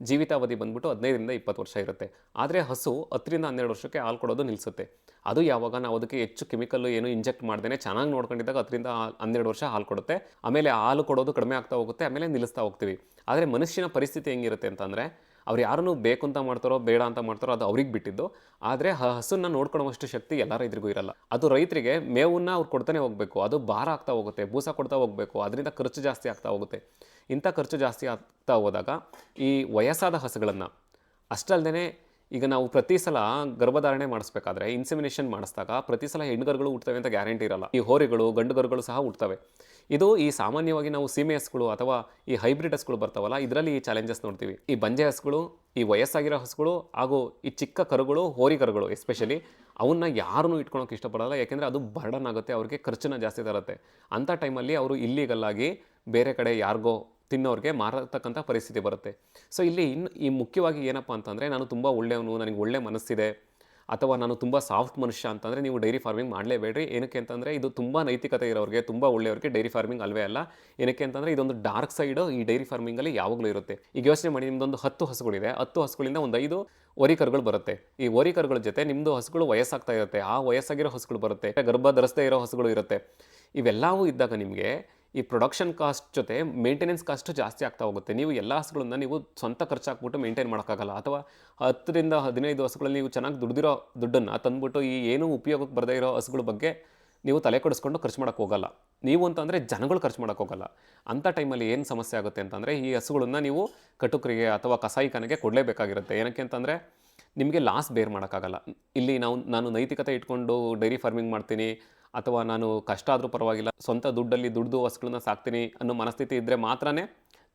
ಜೀವಿತಾವಧಿ ಬಂದ್ಬಿಟ್ಟು ಹದಿನೈದರಿಂದ ಇಪ್ಪತ್ತು ವರ್ಷ ಇರುತ್ತೆ. ಆದರೆ ಹಸು ಹತ್ತರಿಂದ ಹನ್ನೆರಡು ವರ್ಷಕ್ಕೆ ಹಾಲು ಕೊಡೋದು ನಿಲ್ಲಿಸುತ್ತೆ ಅದು ಯಾವಾಗ ನಾವು ಅದಕ್ಕೆ ಹೆಚ್ಚು ಕೆಮಿಕಲ್ಲು ಏನು ಇಂಜೆಕ್ಟ್ ಮಾಡ್ದೇ ಚೆನ್ನಾಗಿ ನೋಡ್ಕೊಂಡಿದ್ದಾಗ ಹತ್ತರಿಂದ ಹನ್ನೆರಡು ವರ್ಷ ಹಾಲು ಕೊಡುತ್ತೆ. ಆಮೇಲೆ ಹಾಲು ಕೊಡೋದು ಕಡಿಮೆ ಆಗ್ತಾ ಹೋಗುತ್ತೆ, ಆಮೇಲೆ ನಿಲ್ಲಿಸ್ತಾ ಹೋಗ್ತೀವಿ. ಆದರೆ ಮನುಷ್ಯನ ಪರಿಸ್ಥಿತಿ ಹೆಂಗಿರುತ್ತೆ ಅಂತಂದರೆ ಅವ್ರು ಯಾರನ್ನು ಬೇಕು ಅಂತ ಮಾಡ್ತಾರೋ, ಬೇಡ ಅಂತ ಮಾಡ್ತಾರೋ ಅದು ಅವ್ರಿಗೆ ಬಿಟ್ಟಿದ್ದು. ಆದರೆ ಆ ಹಸುನ ನೋಡ್ಕೊಳ್ಳುವಷ್ಟು ಶಕ್ತಿ ಎಲ್ಲ ರೈತರಿಗೂ ಇರಲ್ಲ. ಅದು ರೈತರಿಗೆ ಮೇವನ್ನ ಅವ್ರು ಕೊಡ್ತಾನೆ ಹೋಗಬೇಕು. ಅದು ಭಾರ ಆಗ್ತಾ ಹೋಗುತ್ತೆ, ಬೂಸ ಕೊಡ್ತಾ ಹೋಗಬೇಕು. ಅದರಿಂದ ಖರ್ಚು ಜಾಸ್ತಿ ಆಗ್ತಾ ಹೋಗುತ್ತೆ. ಇಂಥ ಖರ್ಚು ಜಾಸ್ತಿ ಆಗ್ತಾ ಹೋದಾಗ ಈ ವಯಸ್ಸಾದ ಹಸುಗಳನ್ನು ಅಷ್ಟಲ್ಲದೆ ಈಗ ನಾವು ಪ್ರತಿ ಸಲ ಗರ್ಭಧಾರಣೆ ಮಾಡಿಸ್ಬೇಕಾದ್ರೆ ಇನ್ಸಿಮಿನೇಷನ್ ಮಾಡಿಸಿದಾಗ ಪ್ರತಿ ಸಲ ಹೆಣ್ಗರುಗಳು ಹುಡ್ತವೆ ಅಂತ ಗ್ಯಾರಂಟಿ ಇರಲ್ಲ. ಈ ಹೋರಿಗಳು, ಗಂಡುಗರುಗಳು ಸಹ ಹುಡ್ತವೆ ಇದು ಈ ಸಾಮಾನ್ಯವಾಗಿ ನಾವು ಸೀಮೆ ಹಸುಗಳು ಅಥವಾ ಈ ಹೈಬ್ರಿಡ್ ಹಸುಗಳು ಬರ್ತಾವಲ್ಲ, ಇದರಲ್ಲಿ ಈ ಚಾಲೆಂಜಸ್ ನೋಡ್ತೀವಿ. ಈ ಬಂಜೆ ಹಸುಗಳು ಈ ವಯಸ್ಸಾಗಿರೋ ಹಸುಗಳು ಹಾಗೂ ಈ ಚಿಕ್ಕ ಕರುಗಳು, ಹೋರಿ ಕರುಗಳು ಎಸ್ಪೆಷಲಿ ಅವನ್ನ ಯಾರೂ ಇಟ್ಕೊಳೋಕೆ ಇಷ್ಟಪಡಲ್ಲ. ಯಾಕೆಂದರೆ ಅದು ಬರ್ಡನ್ ಆಗುತ್ತೆ, ಅವ್ರಿಗೆ ಖರ್ಚನ್ನ ಜಾಸ್ತಿ ತರುತ್ತೆ. ಅಂಥ ಟೈಮಲ್ಲಿ ಅವರು ಇಲ್ಲಿಗಲ್ಲಾಗಿ ಬೇರೆ ಕಡೆ ಯಾರಿಗೋ ತಿನ್ನೋರಿಗೆ ಮಾರತಕ್ಕಂಥ ಪರಿಸ್ಥಿತಿ ಬರುತ್ತೆ. ಸೊ ಇಲ್ಲಿ ಇನ್ನು ಈ ಮುಖ್ಯವಾಗಿ ಏನಪ್ಪ ಅಂತಂದರೆ, ನಾನು ತುಂಬ ಒಳ್ಳೆಯವನು, ನನಗೆ ಒಳ್ಳೆ ಮನಸ್ಸಿದೆ ಅಥವಾ ನಾನು ತುಂಬ ಸಾಫ್ಟ್ ಮನುಷ್ಯ ಅಂತಂದರೆ ನೀವು ಡೈರಿ ಫಾರ್ಮಿಂಗ್ ಮಾಡಲೇಬೇಡ್ರಿ. ಏನಕ್ಕೆ ಅಂತಂದರೆ ಇದು ತುಂಬ ನೈತಿಕತೆ ಇರೋರಿಗೆ, ತುಂಬ ಒಳ್ಳೆಯವ್ರಿಗೆ ಡೈರಿ ಫಾರ್ಮಿಂಗ್ ಅಲ್ವೇ ಅಲ್ಲ. ಏನಕ್ಕೆ ಅಂತಂದರೆ ಇದೊಂದು ಡಾರ್ಕ್ ಸೈಡು ಈ ಡೈರಿ ಫಾರ್ಮಿಂಗಲ್ಲಿ ಯಾವಾಗಲೂ ಇರುತ್ತೆ. ಈಗ ಯೋಚನೆ ಮಾಡಿ ನಿಮ್ಮದೊಂದು ಹತ್ತು ಹಸುಗಳಿದೆ. ಹತ್ತು ಹಸುಗಳಿಂದ ಒಂದು ಐದು ಕರುಗಳು ಬರುತ್ತೆ. ಈ ಕರುಗಳ ಜೊತೆ ನಿಮ್ಮದು ಹಸುಗಳು ವಯಸ್ಸಾಗ್ತಾ ಇರುತ್ತೆ. ಆ ವಯಸ್ಸಾಗಿರೋ ಹಸುಗಳು ಬರುತ್ತೆ. ಗರ್ಭ ಧರಿಸದೇ ಇರೋ ಹಸುಗಳು ಇರುತ್ತೆ. ಇವೆಲ್ಲವೂ ಇದ್ದಾಗ ನಿಮಗೆ ಈ ಪ್ರೊಡಕ್ಷನ್ ಕಾಸ್ಟ್ ಜೊತೆ ಮೇಂಟೆನೆನ್ಸ್ ಕಾಸ್ಟು ಜಾಸ್ತಿ ಆಗ್ತಾ ಹೋಗುತ್ತೆ. ನೀವು ಎಲ್ಲ ಹಸುಗಳನ್ನ ನೀವು ಸ್ವಂತ ಖರ್ಚು ಹಾಕ್ಬಿಟ್ಟು ಮೇಂಟೈನ್ ಮಾಡೋಕ್ಕಾಗಲ್ಲ. ಅಥವಾ ಹತ್ತರಿಂದ ಹದಿನೈದು ಹಸುಗಳಲ್ಲಿ ನೀವು ಚೆನ್ನಾಗಿ ದುಡ್ದಿರೋ ದುಡ್ಡನ್ನು ತಂದ್ಬಿಟ್ಟು ಈ ಏನೂ ಉಪಯೋಗಕ್ಕೆ ಬರದೇ ಇರೋ ಹಸುಗಳ ಬಗ್ಗೆ ನೀವು ತಲೆ ಕೆಡಿಸ್ಕೊಂಡು ಖರ್ಚು ಮಾಡೋಕ್ಕೆ ಹೋಗಲ್ಲ. ನೀವು ಅಂತಂದರೆ ಜನಗಳು ಖರ್ಚು ಮಾಡೋಕ್ಕೆ ಹೋಗಲ್ಲ. ಅಂಥ ಟೈಮಲ್ಲಿ ಏನು ಸಮಸ್ಯೆ ಆಗುತ್ತೆ ಅಂತಂದರೆ ಈ ಹಸುಗಳನ್ನು ನೀವು ಕಟುಕರಿಗೆ ಅಥವಾ ಕಸಾಯಿಖಾನೆಗೆ ಕೊಡಲೇಬೇಕಾಗಿರುತ್ತೆ. ಏನಕ್ಕೆ ಅಂತಂದರೆ ನಿಮಗೆ ಲಾಸ್ ಬೇರ್ ಮಾಡೋಕ್ಕಾಗಲ್ಲ. ಇಲ್ಲಿ ನಾವು, ನಾನು ನೈತಿಕತೆ ಇಟ್ಕೊಂಡು ಡೈರಿ ಫಾರ್ಮಿಂಗ್ ಮಾಡ್ತೀನಿ. ಅಥವಾ ನಾನು ಕಷ್ಟ ಆದರೂ ಪರವಾಗಿಲ್ಲ, ಸ್ವಂತ ದುಡ್ಡಲ್ಲಿ ದುಡ್ದು ಹಸುಗಳನ್ನ ಸಾಕ್ತೀನಿ ಅನ್ನೋ ಮನಸ್ಥಿತಿ ಇದ್ದರೆ ಮಾತ್ರನೇ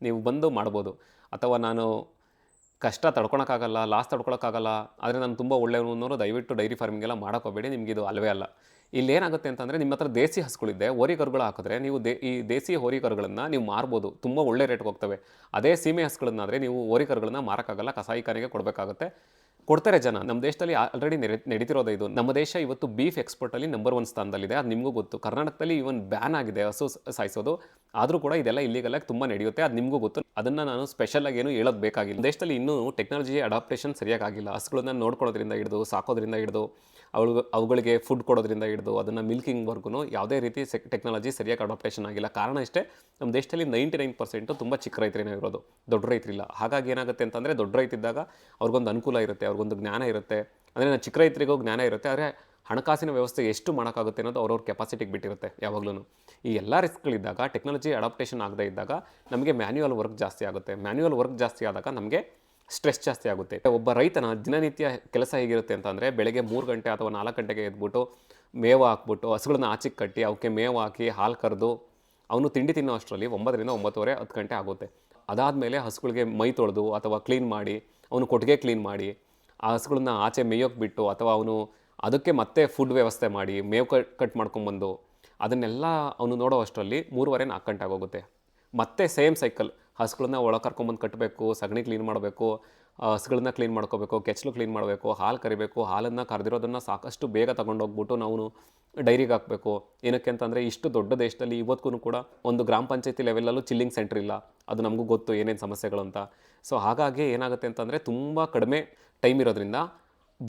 ನೀವು ಬಂದು ಮಾಡ್ಬೋದು. ಅಥವಾ ನಾನು ಕಷ್ಟ ತಡ್ಕೊಳಕ್ಕಾಗಲ್ಲ ಲಾಸ್ ತಡ್ಕೊಳಕ್ಕಾಗಲ್ಲ, ಆದರೆ ನಾನು ತುಂಬ ಒಳ್ಳೆಯವನು ಅನ್ನೋರು ದಯವಿಟ್ಟು ಡೈರಿ ಫಾರ್ಮಿಂಗ್ ಎಲ್ಲ ನಿಮಗೆ ಇದು ಅಲ್ವೇ ಅಲ್ಲ. ಇಲ್ಲಿ ಏನಾಗುತ್ತೆ ಅಂತಂದರೆ ನಿಮ್ಮ ಹತ್ರ ದೇಸಿ ಹಸುಗಳಿದೆ, ಹೋರಿ ಕರುಗಳು ಹಾಕಿದ್ರೆ ನೀವು ದೇ, ಈ ದೇಸಿ ಹೋರಿ ಕರುಗಳನ್ನು ನೀವು ಮಾರ್ಬೋದು, ತುಂಬ ಒಳ್ಳೆ ರೇಟ್ಗೆ ಹೋಗ್ತವೆ. ಅದೇ ಸೀಮೆ ಹಸುಗಳನ್ನಾದರೆ ನೀವು ಹೋರಿ ಕರುಗಳನ್ನ ಮಾರೋಕ್ಕಾಗಲ್ಲ ಕಸಾಯಿಖಾನೆಗೆ ಕೊಡಬೇಕಾಗುತ್ತೆ. ಕೊಡ್ತಾರೆ ಜನ. ನಮ್ಮ ದೇಶದಲ್ಲಿ ಆಲ್ರೆಡಿ ನೆರೆ, ನಡೀತಿರೋದು ಇದು. ನಮ್ಮ ದೇಶ ಇವತ್ತು ಬೀಫ್ ಎಕ್ಸ್ಪೋರ್ಟಲ್ಲಿ ನಂಬರ್ ಒನ್ ಸ್ಥಾನದಲ್ಲಿದೆ. ಅದು ನಿಮಗೂ ಗೊತ್ತು. ಕರ್ನಾಟಕದಲ್ಲಿ ಇವನ್ ಬ್ಯಾನ್ ಆಗಿದೆ ಹಸು ಸಾಯಿಸೋದು. ಆದರೂ ಕೂಡ ಇದೆಲ್ಲ ಇಲ್ಲಿಗೆಲ್ಲ ತುಂಬ ನಡೆಯುತ್ತೆ. ಅದು ನಿಮಗೂ ಗೊತ್ತು. ಅದನ್ನು ನಾನು ಸ್ಪೆಷಲಾಗಿ ಏನು ಹೇಳೋದು ಬೇಕಾಗಿಲ್ಲ. ದೇಶದಲ್ಲಿ ಇನ್ನೂ ಟೆಕ್ನಾಲಜಿ ಅಡಾಪ್ಟೇಷನ್ ಸರಿಯಾಗಿ ಆಗಿಲ್ಲ. ಹಸುಗಳನ್ನ ನೋಡ್ಕೊಳ್ಳೋದ್ರಿಂದ ಹಿಡಿದು, ಸಾಕೋದ್ರಿಂದ ಹಿಡಿದು, ಅವಳು, ಅವುಗಳಿಗೆ ಫುಡ್ ಕೊಡೋದ್ರಿಂದ ಹಿಡಿದು, ಅದನ್ನು ಮಿಲ್ಕಿಂಗ್ವರೆಗೂ ಯಾವುದೇ ರೀತಿ ಟೆಕ್ನಾಲಜಿ ಸರಿಯಾಗಿ ಅಡಾಪ್ಟೇಷನ್ ಆಗಿಲ್ಲ. ಕಾರಣ ಇಷ್ಟೇ ನಮ್ಮ ದೇಶದಲ್ಲಿ ನೈಂಟಿ ನೈನ್ ಪರ್ಸೆಂಟು ತುಂಬ ಚಿಕ್ಕ ರೈತರೇನೇ ಇರೋದು. ದೊಡ್ಡ ರೈತರಿಲ್ಲ. ಹಾಗಾಗಿ ಏನಾಗುತ್ತೆ ಅಂತಂದರೆ ದೊಡ್ಡ ರೈತಿದ್ದಾಗ ಅವ್ರಿಗೊಂದು ಅನುಕೂಲ ಇರುತ್ತೆ, ಅವ್ರಿಗೊಂದು ಜ್ಞಾನ ಇರುತ್ತೆ. ಅಂದರೆ ನಾನು ಚಿಕ್ಕ ರೈತರಿಗೂ ಜ್ಞಾನ ಇರುತ್ತೆ, ಆದರೆ ಹಣಕಾಸಿನ ವ್ಯವಸ್ಥೆ ಎಷ್ಟು ಮಾಡೋಕ್ಕಾಗುತ್ತೆ ಅನ್ನೋದು ಅವ್ರವ್ರ ಕೆಪಾಸಿಟಿಗೆ ಬಿಟ್ಟಿರುತ್ತೆ ಯಾವಾಗಲೂ ಈ ಎಲ್ಲ ರಿಸ್ಕ್ಗಳಿದ್ದಾಗ ಟೆಕ್ನಾಲಜಿ ಅಡಾಪ್ಟೇಷನ್ ಆಗದೇ ಇದ್ದಾಗ ನಮಗೆ ಮ್ಯಾನ್ಯುವಲ್ ವರ್ಕ್ ಜಾಸ್ತಿ ಆಗುತ್ತೆ. ಮ್ಯಾನ್ಯುವಲ್ ವರ್ಕ್ ಜಾಸ್ತಿ ಆದಾಗ ನಮಗೆ ಸ್ಟ್ರೆಸ್ ಜಾಸ್ತಿ ಆಗುತ್ತೆ. ಒಬ್ಬ ರೈತನ ದಿನನಿತ್ಯ ಕೆಲಸ ಹೇಗಿರುತ್ತೆ ಅಂತಂದರೆ ಬೆಳಗ್ಗೆ ಮೂರು ಗಂಟೆ ಅಥವಾ ನಾಲ್ಕು ಗಂಟೆಗೆ ಎದ್ಬಿಟ್ಟು ಮೇವು ಹಾಕ್ಬಿಟ್ಟು ಹಸುಗಳನ್ನ ಆಚೆಗೆ ಕಟ್ಟಿ ಅವಕ್ಕೆ ಮೇವು ಹಾಕಿ ಹಾಲು ಕರೆದು ಅವನು ತಿಂಡಿ ತಿನ್ನೋ ಅಷ್ಟರಲ್ಲಿ ಒಂಬತ್ತರಿಂದ ಒಂಬತ್ತುವರೆ, ಹತ್ತು ಗಂಟೆ ಆಗುತ್ತೆ. ಅದಾದಮೇಲೆ ಹಸುಗಳಿಗೆ ಮೈ ತೊಳೆದು ಅಥವಾ ಕ್ಲೀನ್ ಮಾಡಿ, ಅವನು ಕೊಟ್ಟಿಗೆ ಕ್ಲೀನ್ ಮಾಡಿ ಆ ಹಸುಗಳನ್ನ ಆಚೆ ಮೇಯೋಕ್ಕೆ ಬಿಟ್ಟು ಅಥವಾ ಅವನು ಅದಕ್ಕೆ ಮತ್ತೆ ಫುಡ್ ವ್ಯವಸ್ಥೆ ಮಾಡಿ, ಮೇವು ಕಟ್ ಕಟ್ ಮಾಡ್ಕೊಂಬಂದು ಅದನ್ನೆಲ್ಲ ಅವನು ನೋಡೋ ಅಷ್ಟರಲ್ಲಿ ಮೂರುವರೆ ನಾಲ್ಕು ಗಂಟೆ ಆಗೋಗುತ್ತೆ. ಮತ್ತೆ ಸೇಮ್ ಸೈಕಲ್ ಹಸುಗಳನ್ನ ಒಳ ಕರ್ಕೊಂಬಂದು ಕಟ್ಟಬೇಕು ಸಗಣಿ ಕ್ಲೀನ್ ಮಾಡಬೇಕು ಹಸುಗಳನ್ನ ಕ್ಲೀನ್ ಮಾಡ್ಕೋಬೇಕು, ಕೆಚ್ಚಲು ಕ್ಲೀನ್ ಮಾಡಬೇಕು, ಹಾಲು ಕರಿಬೇಕು, ಹಾಲನ್ನು ಕರೆದಿರೋದನ್ನು ಸಾಕಷ್ಟು ಬೇಗ ತಗೊಂಡೋಗ್ಬಿಟ್ಟು ನಾವು ಡೈರಿಗೆ ಹಾಕಬೇಕು. ಏನಕ್ಕೆ ಅಂತಂದರೆ ಇಷ್ಟು ದೊಡ್ಡ ದೇಶದಲ್ಲಿ ಇವತ್ತಿಗೂ ಕೂಡ ಒಂದು ಗ್ರಾಮ ಪಂಚಾಯತಿ ಲೆವೆಲಲ್ಲೂ ಚಿಲ್ಲಿಂಗ್ ಸೆಂಟ್ರ್ ಇಲ್ಲ. ಅದು ನಮಗೂ ಗೊತ್ತು ಏನೇನು ಸಮಸ್ಯೆಗಳು ಅಂತ. ಸೊ ಹಾಗಾಗಿ ಏನಾಗುತ್ತೆ ಅಂತಂದರೆ ತುಂಬ ಕಡಿಮೆ ಟೈಮ್ ಇರೋದ್ರಿಂದ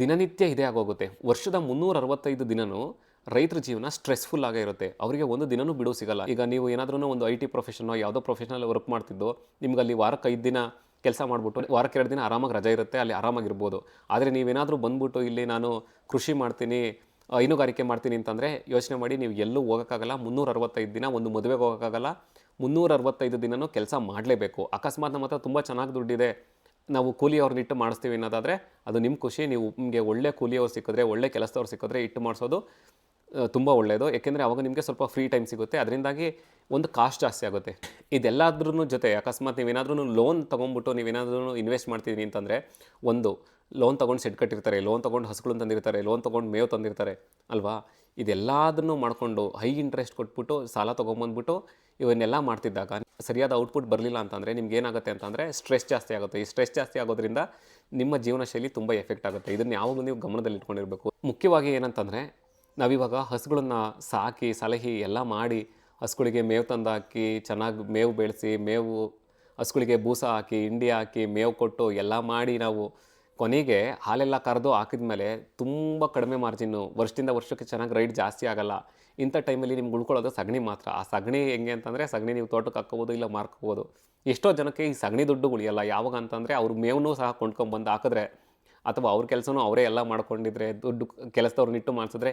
ದಿನನಿತ್ಯ ಇದೇ ಆಗೋಗುತ್ತೆ. ವರ್ಷದ ಮುನ್ನೂರ ಅರವತ್ತೈದು ದಿನವೂ ರೈತರ ಜೀವನ ಸ್ಟ್ರೆಸ್ಫುಲ್ ಆಗೇ ಇರುತ್ತೆ. ಅವರಿಗೆ ಒಂದು ದಿನನೂ ಬಿಡು ಸಿಗಲ್ಲ. ಈಗ ನೀವು ಏನಾದ್ರೂ ಒಂದು ಐ ಟಿ ಪ್ರೊಫೆಷನೋ ಯಾವುದೋ ಪ್ರೊಫೆಷನಲ್ ವರ್ಕ್ ಮಾಡ್ತಿದ್ದು ನಿಮ್ಗೆ ಅಲ್ಲಿ ವಾರಕ್ಕೆ ಐದು ದಿನ ಕೆಲಸ ಮಾಡಿಬಿಟ್ಟು ವಾರಕ್ಕೆ ಎರಡು ದಿನ ಆರಾಮಾಗಿ ರಜೆ ಇರುತ್ತೆ, ಅಲ್ಲಿ ಆರಾಮಾಗಿರ್ಬೋದು ಆದರೆ ನೀವೇನಾದರೂ ಬಂದ್ಬಿಟ್ಟು ಇಲ್ಲಿ ನಾನು ಕೃಷಿ ಮಾಡ್ತೀನಿ ಹೈನುಗಾರಿಕೆ ಮಾಡ್ತೀನಿ ಅಂತಂದರೆ ಯೋಚನೆ ಮಾಡಿ ನೀವು ಎಲ್ಲೂ ಹೋಗೋಕ್ಕಾಗಲ್ಲ. ಮುನ್ನೂರ ಅರವತ್ತೈದು ದಿನ ಒಂದು ಮದುವೆಗೆ ಹೋಗೋಕ್ಕಾಗಲ್ಲ. ಮುನ್ನೂರ ಅರವತ್ತೈದು ದಿನನೂ ಕೆಲಸ ಮಾಡಲೇಬೇಕು. ಅಕಸ್ಮಾತ್ ನಮ್ಮ ಹತ್ರ ತುಂಬ ಚೆನ್ನಾಗಿ ದುಡ್ಡಿದೆ ನಾವು ಕೂಲಿಯವ್ರನ್ನ ಇಟ್ಟು ಮಾಡಿಸ್ತೀವಿ ಅನ್ನೋದಾದರೆ ಅದು ನಿಮ್ಮ ಖುಷಿ. ನೀವು ನಿಮಗೆ ಒಳ್ಳೆ ಕೂಲಿಯವ್ರು ಸಿಕ್ಕಿದ್ರೆ, ಒಳ್ಳೆ ಕೆಲಸದವ್ರು ಸಿಕ್ಕಿದ್ರೆ ಇಟ್ಟು ಮಾಡಿಸೋದು ತುಂಬ ಒಳ್ಳೆಯದು ಏಕೆಂದರೆ ಅವಾಗ ನಿಮಗೆ ಸ್ವಲ್ಪ ಫ್ರೀ ಟೈಮ್ ಸಿಗುತ್ತೆ. ಅದರಿಂದಾಗಿ ಒಂದು ಕಾಸ್ಟ್ ಜಾಸ್ತಿ ಆಗುತ್ತೆ. ಇದೆಲ್ಲಾದ್ರೂ ಜೊತೆ ಅಕಸ್ಮಾತ್ ನೀವೇನಾದ್ರೂ ಲೋನ್ ತೊಗೊಂಬಿಟ್ಟು ನೀವೇನಾದ್ರೂ ಇನ್ವೆಸ್ಟ್ ಮಾಡ್ತಿದ್ದೀನಿ ಅಂತಂದರೆ, ಒಂದು ಲೋನ್ ತೊಗೊಂಡು ಸೆಟ್ ಕಟ್ಟಿರ್ತಾರೆ ಲೋನ್ ತೊಗೊಂಡು ಹಸುಗಳನ್ನು ತಂದಿರ್ತಾರೆ ಲೋನ್ ತೊಗೊಂಡು ಮೇವು ತಂದಿರ್ತಾರೆ ಅಲ್ವಾ? ಇದೆಲ್ಲದನ್ನು ಮಾಡಿಕೊಂಡು ಹೈ ಇಂಟ್ರೆಸ್ಟ್ ಕೊಟ್ಬಿಟ್ಟು ಸಾಲ ತೊಗೊಂಬಂದ್ಬಿಟ್ಟು ಇವನ್ನೆಲ್ಲ ಮಾಡ್ತಿದ್ದಾಗ ಸರಿಯಾದ ಔಟ್ಪುಟ್ ಬರಲಿಲ್ಲ ಅಂತಂದರೆ ನಿಮ್ಗೆ ಏನಾಗುತ್ತೆ ಅಂತಂದರೆ ಸ್ಟ್ರೆಸ್ ಜಾಸ್ತಿ ಆಗುತ್ತೆ. ಈ ಸ್ಟ್ರೆಸ್ ಜಾಸ್ತಿ ಆಗೋದ್ರಿಂದ ನಿಮ್ಮ ಜೀವನ ಶೈಲಿ ತುಂಬ ಎಫೆಕ್ಟ್ ಆಗುತ್ತೆ. ಇದನ್ನು ಯಾವಾಗಲೂ ನೀವು ಗಮನದಲ್ಲಿ ಇಟ್ಕೊಂಡಿರಬೇಕು. ಮುಖ್ಯವಾಗಿ ಏನಂತಂದರೆ ನಾವಿವಾಗ ಹಸುಗಳನ್ನು ಸಾಕಿ, ಸಲಹಿ ಎಲ್ಲ ಮಾಡಿ ಹಸುಗಳಿಗೆ ಮೇವು ತಂದು ಹಾಕಿ ಚೆನ್ನಾಗಿ ಮೇವು ಬೆಳೆಸಿ, ಮೇವು ಹಸುಗಳಿಗೆ ಬೂಸ ಹಾಕಿ, ಹಿಂಡಿ ಹಾಕಿ, ಮೇವು ಕೊಟ್ಟು ಎಲ್ಲ ಮಾಡಿ ನಾವು ಕೊನೆಗೆ ಹಾಲೆಲ್ಲ ಕರೆದು ಹಾಕಿದ ಮೇಲೆ ತುಂಬ ಕಡಿಮೆ ಮಾರ್ಜಿನ್ನು, ವರ್ಷದಿಂದ ವರ್ಷಕ್ಕೆ ಚೆನ್ನಾಗಿ ರೈಟ್ ಜಾಸ್ತಿ ಆಗಲ್ಲ. ಇಂಥ ಟೈಮಲ್ಲಿ ನಿಮ್ಗೆ ಉಳ್ಕೊಳ್ಳೋದು ಸಗಣಿ ಮಾತ್ರ. ಆ ಸಗಣಿ ಹೆಂಗೆ ಅಂತಂದರೆ ಸಗಣಿ ನೀವು ತೋಟಕ್ಕೆ ಹಾಕ್ಕೋಬೋದು ಇಲ್ಲ ಮಾರ್ಕೋಬೋದು ಎಷ್ಟೋ ಜನಕ್ಕೆ ಈ ಸಗಣಿ ದುಡ್ಡು ಉಳಿಯಲ್ಲ. ಯಾವಾಗ ಅಂತಂದರೆ ಅವ್ರ ಮೇವನ್ನೂ ಸಹ ಕೊಂಡ್ಕೊಂಬಂದು ಹಾಕಿದ್ರೆ ಅಥವಾ ಅವ್ರ ಕೆಲಸನೂ ಅವರೇ ಎಲ್ಲ ಮಾಡ್ಕೊಂಡಿದ್ರೆ, ದುಡ್ಡು ಕೆಲಸದವ್ರನ್ನಿಟ್ಟು ಮಾಡಿಸಿದ್ರೆ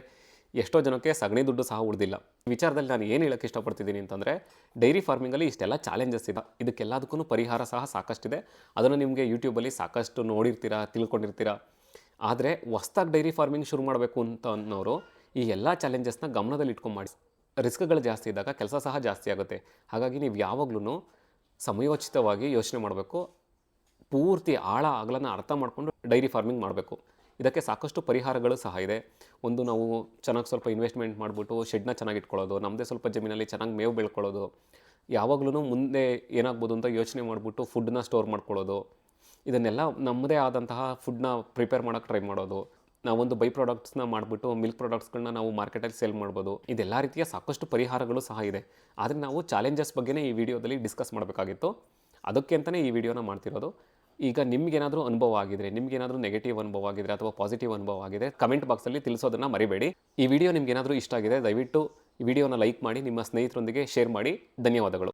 ಎಷ್ಟೋ ಜನಕ್ಕೆ ಸಗಣಿ ದುಡ್ಡು ಸಹ ಉಳಿದಿಲ್ಲ. ವಿಚಾರದಲ್ಲಿ ನಾನು ಏನು ಹೇಳಕ್ಕೆ ಇಷ್ಟಪಡ್ತಿದ್ದೀನಿ ಅಂತಂದರೆ, ಡೈರಿ ಫಾರ್ಮಿಂಗಲ್ಲಿ ಇಷ್ಟೆಲ್ಲ ಚಾಲೆಂಜಸ್ ಇದೆ. ಇದಕ್ಕೆಲ್ಲದಕ್ಕೂ ಪರಿಹಾರ ಸಹ ಸಾಕಷ್ಟಿದೆ. ಅದನ್ನು ನಿಮಗೆ ಯೂಟ್ಯೂಬಲ್ಲಿ ಸಾಕಷ್ಟು ನೋಡಿರ್ತೀರಾ, ತಿಳ್ಕೊಂಡಿರ್ತೀರಾ? ಆದರೆ ಹೊಸ್ದಾಗಿ ಡೈರಿ ಫಾರ್ಮಿಂಗ್ ಶುರು ಮಾಡಬೇಕು ಅಂತ ಅನ್ನೋರು ಈ ಎಲ್ಲ ಚಾಲೆಂಜಸ್ನ ಗಮನದಲ್ಲಿ ಇಟ್ಕೊಂಡು ಮಾಡಿ. ರಿಸ್ಕ್ಗಳು ಜಾಸ್ತಿ ಇದ್ದಾಗ ಕೆಲಸ ಸಹ ಜಾಸ್ತಿ ಆಗುತ್ತೆ. ಹಾಗಾಗಿ ನೀವು ಯಾವಾಗಲೂ ಸಮಯೋಚಿತವಾಗಿ ಯೋಚನೆ ಮಾಡಬೇಕು. ಪೂರ್ತಿ ಆಳ ಆಗಲನ್ನು ಅರ್ಥ ಮಾಡಿಕೊಂಡು ಡೈರಿ ಫಾರ್ಮಿಂಗ್ ಮಾಡಬೇಕು. ಇದಕ್ಕೆ ಸಾಕಷ್ಟು ಪರಿಹಾರಗಳು ಸಹ ಇದೆ. ಒಂದು ನಾವು ಚೆನ್ನಾಗಿ ಸ್ವಲ್ಪ ಇನ್ವೆಸ್ಟ್ಮೆಂಟ್ ಮಾಡಿಬಿಟ್ಟು ಶೆಡ್ನ ಚೆನ್ನಾಗಿ ಇಟ್ಕೊಳ್ಳೋದು ನಮ್ಮದೇ ಸ್ವಲ್ಪ ಜಮೀನಲ್ಲಿ ಚೆನ್ನಾಗಿ ಮೇವು ಬೆಳ್ಕೊಳ್ಳೋದು ಯಾವಾಗಲೂ ಮುಂದೆ ಏನಾಗ್ಬೋದು ಅಂತ ಯೋಚನೆ ಮಾಡಿಬಿಟ್ಟು ಫುಡ್ನ ಸ್ಟೋರ್ ಮಾಡ್ಕೊಳ್ಳೋದು. ಇದನ್ನೆಲ್ಲ ನಮ್ಮದೇ ಆದಂತಹ ಫುಡ್ನ ಪ್ರಿಪೇರ್ ಮಾಡೋಕ್ಕೆ ಟ್ರೈ ಮಾಡೋದು. ನಾವೊಂದು ಬೈ ಪ್ರಾಡಕ್ಟ್ಸ್ನ ಮಾಡಿಬಿಟ್ಟು ಮಿಲ್ಕ್ ಪ್ರಾಡಕ್ಟ್ಸ್ಗಳನ್ನ ನಾವು ಮಾರ್ಕೆಟಲ್ಲಿ ಸೇಲ್ ಮಾಡ್ಬೋದು. ಇದೆಲ್ಲ ರೀತಿಯ ಸಾಕಷ್ಟು ಪರಿಹಾರಗಳು ಸಹ ಇದೆ. ಆದರೆ ನಾವು ಚಾಲೆಂಜಸ್ ಬಗ್ಗೆನೇ ಈ ವಿಡಿಯೋದಲ್ಲಿ ಡಿಸ್ಕಸ್ ಮಾಡಬೇಕಾಗಿತ್ತು. ಅದಕ್ಕೆ ಅಂತಲೇ ಈ ವಿಡಿಯೋನ ಮಾಡ್ತಿರೋದು. ಈಗ ನಿಮ್ಗೇನಾದರೂ ಅನುಭವ ಆಗಿದ್ರೆ, ನಿಮ್ಗೇನಾದರೂ ನೆಗೆಟಿವ್ ಅನುಭವ ಆಗಿದ್ರೆ ಅಥವಾ ಪಾಸಿಟಿವ್ ಅನುಭವ ಆಗಿದೆ ಕಮೆಂಟ್ ಬಾಕ್ಸಲ್ಲಿ ತಿಳಿಸೋದನ್ನ ಮರಿಬೇಡಿ. ಈ ವಿಡಿಯೋ ನಿಮ್ಗೇನಾದರೂ ಇಷ್ಟ ಆಗಿದೆ ದಯವಿಟ್ಟು ಈ ವಿಡಿಯೋನ ಲೈಕ್ ಮಾಡಿ, ನಿಮ್ಮ ಸ್ನೇಹಿತರೊಂದಿಗೆ ಶೇರ್ ಮಾಡಿ. ಧನ್ಯವಾದಗಳು.